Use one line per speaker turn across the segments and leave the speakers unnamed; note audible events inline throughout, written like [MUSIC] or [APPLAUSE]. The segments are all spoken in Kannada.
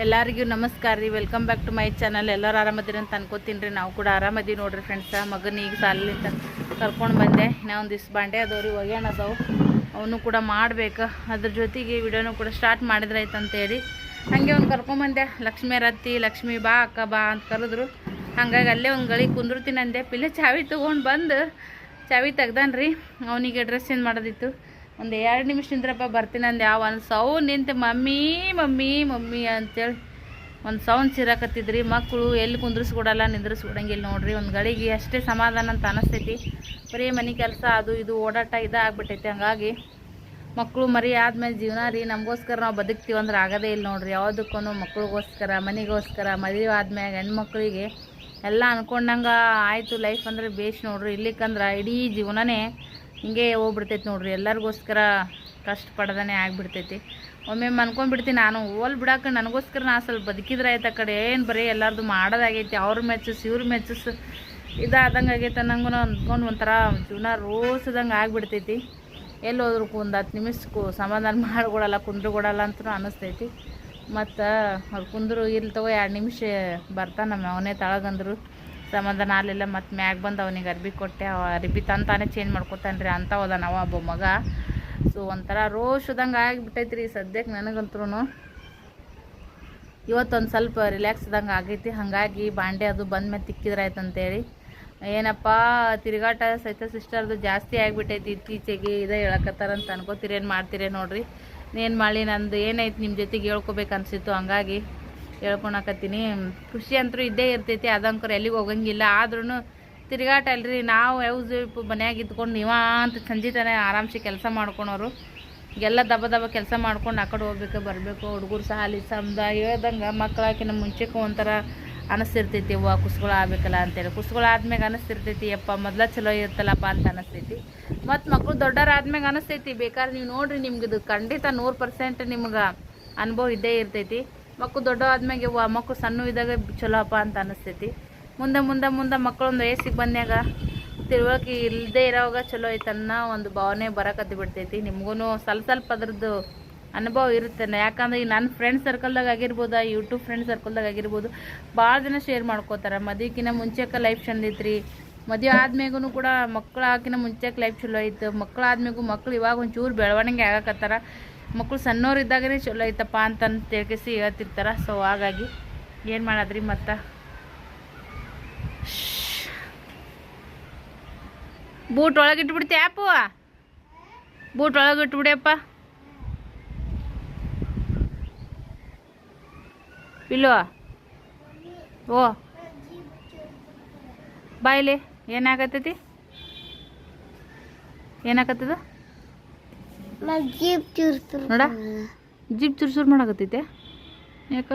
ಎಲ್ಲರಿಗೂ ನಮಸ್ಕಾರ ರೀ. Welcome back to my channel ಎಲ್ಲರೂ ಆರಾಮದಿರಿ ಅಂತ ಅನ್ಕೋತೀನಿ ರೀ. ನಾವು ಕೂಡ ಆರಾಮದೀವಿ ನೋಡ್ರಿ ಫ್ರೆಂಡ್ಸ ಮಗನ ಈಗ ಸಾಲಿಂದ ಕರ್ಕೊಂಡು ಬಂದೆ. ನಾ ಒಂದು ದಿವ್ಸ ಬಾಂಡೆ ಅದವ್ರಿ, ಒಗ್ಯಾಣ ಅದಾವು. ಅವನು ಕೂಡ ಮಾಡ್ಬೇಕು. ಅದ್ರ ಜೊತೆಗೆ ವಿಡಿಯೋನು ಕೂಡ ಸ್ಟಾರ್ಟ್ ಮಾಡಿದ್ರೆ ಆಯ್ತು ಅಂತೇಳಿ ಹಾಗೆ ಅವ್ನು ಕರ್ಕೊಂಬಂದೆ ಲಕ್ಷ್ಮೀ ರತ್ತಿ, ಲಕ್ಷ್ಮೀ ಬಾ, ಅಕ್ಕ ಬಾ ಅಂತ ಕರೆದ್ರು. ಹಂಗಾಗಿ ಅಲ್ಲೇ ಒಂದು ಗಳಿ ಕುಂದಿರ್ತೀನಿ ಅಂದೆ. ಪಿಲ್ಲೆ ಚಾವಿ ತೊಗೊಂಡು ಬಂದು ಚಾವಿ ತೆಗ್ದಾನ ರೀ ಅವನಿಗೆ ಡ್ರೆಸ್ ಏನು ಮಾಡೋದಿತ್ತು? ಒಂದು ಎರಡು ನಿಮಿಷದಿಂದ್ರಪ್ಪ ಬರ್ತೀನಿ ಅಂದೆ. ಯಾವ ಒಂದು ಸೌಂಡ್ ನಿಂತು, ಮಮ್ಮಿ ಮಮ್ಮಿ ಮಮ್ಮಿ ಅಂತೇಳಿ ಒಂದು ಸೌಂಡ್ ಸಿರಾಕತ್ತಿದ್ರಿ. ಮಕ್ಕಳು ಎಲ್ಲಿ ಕುಂದ್ರಿಸ್ಕೊಡಲ್ಲ, ನಿಂದ್ರಿಸ್ಕೊಡಂಗಿಲ್ಲ ನೋಡ್ರಿ. ಒಂದು ಗಳಿಗೆ ಅಷ್ಟೇ ಸಮಾಧಾನ ಅಂತ ಅನಿಸ್ತೈತಿ. ಬರೀ ಮನೆ ಕೆಲಸ ಅದು ಇದು ಓಡಾಟ ಇದಾಗ್ಬಿಟ್ಟೈತಿ. ಹಂಗಾಗಿ ಮಕ್ಕಳು ಮರಿ ಆದಮೇಲೆ ಜೀವನ ರೀ. ನಮಗೋಸ್ಕರ ನಾವು ಬದುಕ್ತೀವಿ ಅಂದ್ರೆ ಆಗೋದೇ ಇಲ್ಲ ನೋಡ್ರಿ. ಯಾವುದಕ್ಕೂ ಮಕ್ಳಿಗೋಸ್ಕರ, ಮನೆಗೋಸ್ಕರ, ಮದುವೆ ಆದ್ಮ್ಯಾಗ ಹೆಣ್ಮಕ್ಳಿಗೆ ಎಲ್ಲ ಅಂದ್ಕೊಂಡಂಗೆ ಆಯಿತು. ಲೈಫ್ ಅಂದರೆ ಭೇಷ್ ನೋಡ್ರಿ. ಇಲ್ಲಿಕಂದ್ರೆ ಇಡೀ ಜೀವನನೇ ಹಿಂಗೆ ಹೋಗ್ಬಿಡ್ತೈತಿ ನೋಡ್ರಿ. ಎಲ್ಲರಿಗೋಸ್ಕರ ಕಷ್ಟಪಡ್ದೇ ಆಗ್ಬಿಡ್ತೈತಿ. ಒಮ್ಮೆ ಅನ್ಕೊಂಡ್ಬಿಡ್ತೀನಿ ನಾನು. ಓಲ್ ಬಿಡಾಕ ನನಗೋಸ್ಕರ ನಾ ಸ್ವಲ್ಪ ಬದುಕಿದ್ರೆ ಆಯ್ತು ಆ ಕಡೆ. ಏನು ಬರೀ ಎಲ್ಲರದು ಮಾಡೋದಾಗೈತಿ. ಅವ್ರ ಮೆಚ್ಚಸ್ ಇವ್ರ ಮೆಚ್ಚಸ್ ಇದಾದಂಗೆ ಆಗೈತೆ ಅನ್ನಂಗೂ ಅಂದ್ಕೊಂಡು ಒಂಥರ ಜೀವನ ರೋಸದಂಗೆ ಆಗಿಬಿಡ್ತೈತಿ. ಎಲ್ಲಿ ಹೋದ್ರು ಒಂದು ಹತ್ತು ನಿಮಿಷಕ್ಕೂ ಸಮಾಧಾನ [LAUGHS] ಮಾಡಿಕೊಡಲ್ಲ ಕುಂದ್ರಗೊಡಲ್ಲ ಅಂತ ಅನಿಸ್ತೈತಿ. ಮತ್ತು ಅವ್ರು ಕುಂದ್ರು ಇಲ್ಲಿ ತಗೋ, ಎರಡು ನಿಮಿಷ ಬರ್ತಾನೆ ನಮ್ಮ ಅವನೇ ತಳಗಂದ್ರು. ಸಮಾಧಾನ ಆಗಲಿಲ್ಲ, ಮತ್ತು ಮ್ಯಾಗ ಬಂದು ಅವನಿಗೆ ಅರ್ಬಿ ಕೊಟ್ಟೆ. ಅವ ಅರ್ಬಿ ತಂತಾನೆ ಚೇಂಜ್ ಮಾಡ್ಕೊತಾನೆ ರೀ ಅಂತ ಹೋದ ನಾವು ಒಬ್ಬ ಮಗ. ಸೊ ಒಂಥರ ರೋಷದಂಗೆ ಆಗಿಬಿಟ್ಟೈತೆ ರೀ ಸದ್ಯಕ್ಕೆ ನನಗಂತ್ರೂ ಇವತ್ತೊಂದು ಸ್ವಲ್ಪ ರಿಲ್ಯಾಕ್ಸ್ ರಿಲ್ಯಾಕ್ಸ್ದಂಗೆ ಆಗೈತಿ. ಹಾಗಾಗಿ ಬಾಂಡೆ ಅದು ಬಂದ್ಮೇಲೆ ತಿಕ್ಕಿದ್ರೆ ಆಯ್ತು ಅಂತೇಳಿ. ಏನಪ್ಪ, ತಿರುಗಾಟ ಸಹಿತ ಸಿಸ್ಟರ್ದು ಜಾಸ್ತಿ ಆಗಿಬಿಟ್ಟೈತಿ ಇತ್ತೀಚೆಗೆ, ಇದೇ ಹೇಳಕತ್ತಾರಂತ ಅನ್ಕೋತೀರೇನು ಏನು ಮಾಡ್ತೀರಿ ನೋಡ್ರಿ. ಏನು ಮಾಡಿ ನಂದು ಏನೈತಿ ನಿಮ್ಮ ಜೊತೆಗೆ ಹೇಳ್ಕೊಬೇಕು ಅನಿಸಿತ್ತು. ಹಂಗಾಗಿ ಹೇಳ್ಕೊಳಕತ್ತೀನಿ ಖುಷಿ ಅಂತೂ ಇದ್ದೇ ಇರ್ತೈತಿ ಅದಂಕರು ಎಲ್ಲಿಗೆ ಹೋಗಂಗಿಲ್ಲ. ಆದ್ರೂ ತಿರುಗಾಟ ಅಲ್ರಿ, ನಾವು ಯೂಸ್ ಮನ್ಯಾಗ ಇದ್ಕೊಂಡು ನೀವಾಂತ ಸಂಜೆ ತನಕ ಆರಾಮ್ಸೆ ಕೆಲಸ ಮಾಡ್ಕೊಳೋರು. ಎಲ್ಲ ದಬ್ಬ ದಬ್ಬ ಕೆಲಸ ಮಾಡ್ಕೊಂಡು ಆ ಕಡೆ ಹೋಗ್ಬೇಕು, ಬರಬೇಕು, ಹುಡುಗರು ಸಹ ಅಲ್ಲಿ ಸಮದ ಹೇಳ್ದಂಗೆ ಮಕ್ಕಳಾಕಿನ ಮುಂಚೆಗೂ ಒಂಥರ ಅನಿಸ್ತಿರ್ತೈತಿ ಅವ್ವ ಕುಸ್ಗಳು ಆಗ್ಬೇಕಲ್ಲ ಅಂತೇಳಿ. ಕುಸ್ಗಳು ಆದ್ಮ್ಯಾಗ ಅನಿಸ್ತಿರ್ತೈತಿ ಯಪ್ಪ ಮೊದಲ ಚಲೋ ಇರ್ತಲ್ಲಪ್ಪ ಅಂತ ಅನಿಸ್ತೈತಿ. ಮತ್ತು ಮಕ್ಕಳು ದೊಡ್ಡರಾದ್ಮ್ಯಾಗ ಅನಿಸ್ತೈತಿ ಬೇಕಾದ್ರೆ ನೀವು ನೋಡ್ರಿ ನಿಮ್ಗೆ ಇದು ಖಂಡಿತ ನೂರು ಪರ್ಸೆಂಟ್ ನಿಮ್ಗೆ ಅನುಭವ ಇದ್ದೇ ಇರ್ತೈತಿ. ಮಕ್ಕಳು ದೊಡ್ಡ ಆದ್ಮ್ಯಾಗೆ ಮಕ್ಕಳು ಸಣ್ಣ ಇದ್ದಾಗ ಚಲೋಪ್ಪ ಅಂತ ಅನಿಸ್ತೈತಿ. ಮುಂದೆ ಮುಂದೆ ಮುಂದೆ ಮಕ್ಕಳೊಂದು ವಯಸ್ಸಿಗೆ ಬಂದಾಗ ತಿಳುವಳಿಕೆ ಇಲ್ಲದೆ ಇರೋವಾಗ ಚಲೋ ಐತನ್ನ ಒಂದು ಭಾವನೆ ಬರಕತ್ತಿ ಬಿಡ್ತೈತಿ. ನಿಮಗೂ ಸ್ವಲ್ಪ ಸ್ವಲ್ಪ ಅದ್ರದ್ದು ಅನುಭವ ಇರುತ್ತೆ ಯಾಕಂದ್ರೆ ಈಗ ನನ್ನ ಫ್ರೆಂಡ್ ಸರ್ಕಲ್ದಾಗ ಆಗಿರ್ಬೋದು ಯೂಟ್ಯೂಬ್ ಫ್ರೆಂಡ್ ಸರ್ಕಲ್ದಾಗ ಆಗಿರ್ಬೋದು, ಭಾಳ ಜನ ಶೇರ್ ಮಾಡ್ಕೋತಾರೆ. ಮದುವೆಕಿನ ಮುಂಚೆಕ ಲೈಫ್ ಚಂದ ಐತ್ರಿ. ಮದುವೆ ಆದ್ಮೇಗೂ ಕೂಡ ಮಕ್ಕಳು ಹಾಕಿನ ಮುಂಚೆಕ್ ಲೈಫ್ ಚಲೋ ಐತೆ. ಆದ್ಮೇಗೂ ಮಕ್ಳು ಇವಾಗ ಒಂಚೂರು ಬೆಳವಣಿಗೆ ಆಗಕತ್ತಾರ. ಮಕ್ಕಳು ಸಣ್ಣವ್ರು ಇದ್ದಾಗನೇ ಚಲೋ ಐತಪ್ಪ ಅಂತ ತಿಳ್ಕಿಸಿ ಹೇಳ್ತಿರ್ತಾರ. ಸೊ ಹಾಗಾಗಿ ಏನು ಮಾಡೋದ್ರಿ ಮತ್ತು? ಬೂಟ್ ಒಳಗೆ ಇಟ್ಬಿಡ್ತಿ ಆಪು. ಬೂಟ್ ಒಳಗೆ ಇಟ್ಬಿಡಿಯಪ್ಪ. ಇಲ್ಲೋ. ಓ. ಬಾಯ್ಲಿ, ಏನಾಗತ್ತೈತಿ? ಏನಾಗತ್ತದ? ನೋಡ, ಜೀಪ್ ಚುರ್ಚುರ್ ಮಾಡಾಕತ್ತೈತೆ. ಯಾಕ?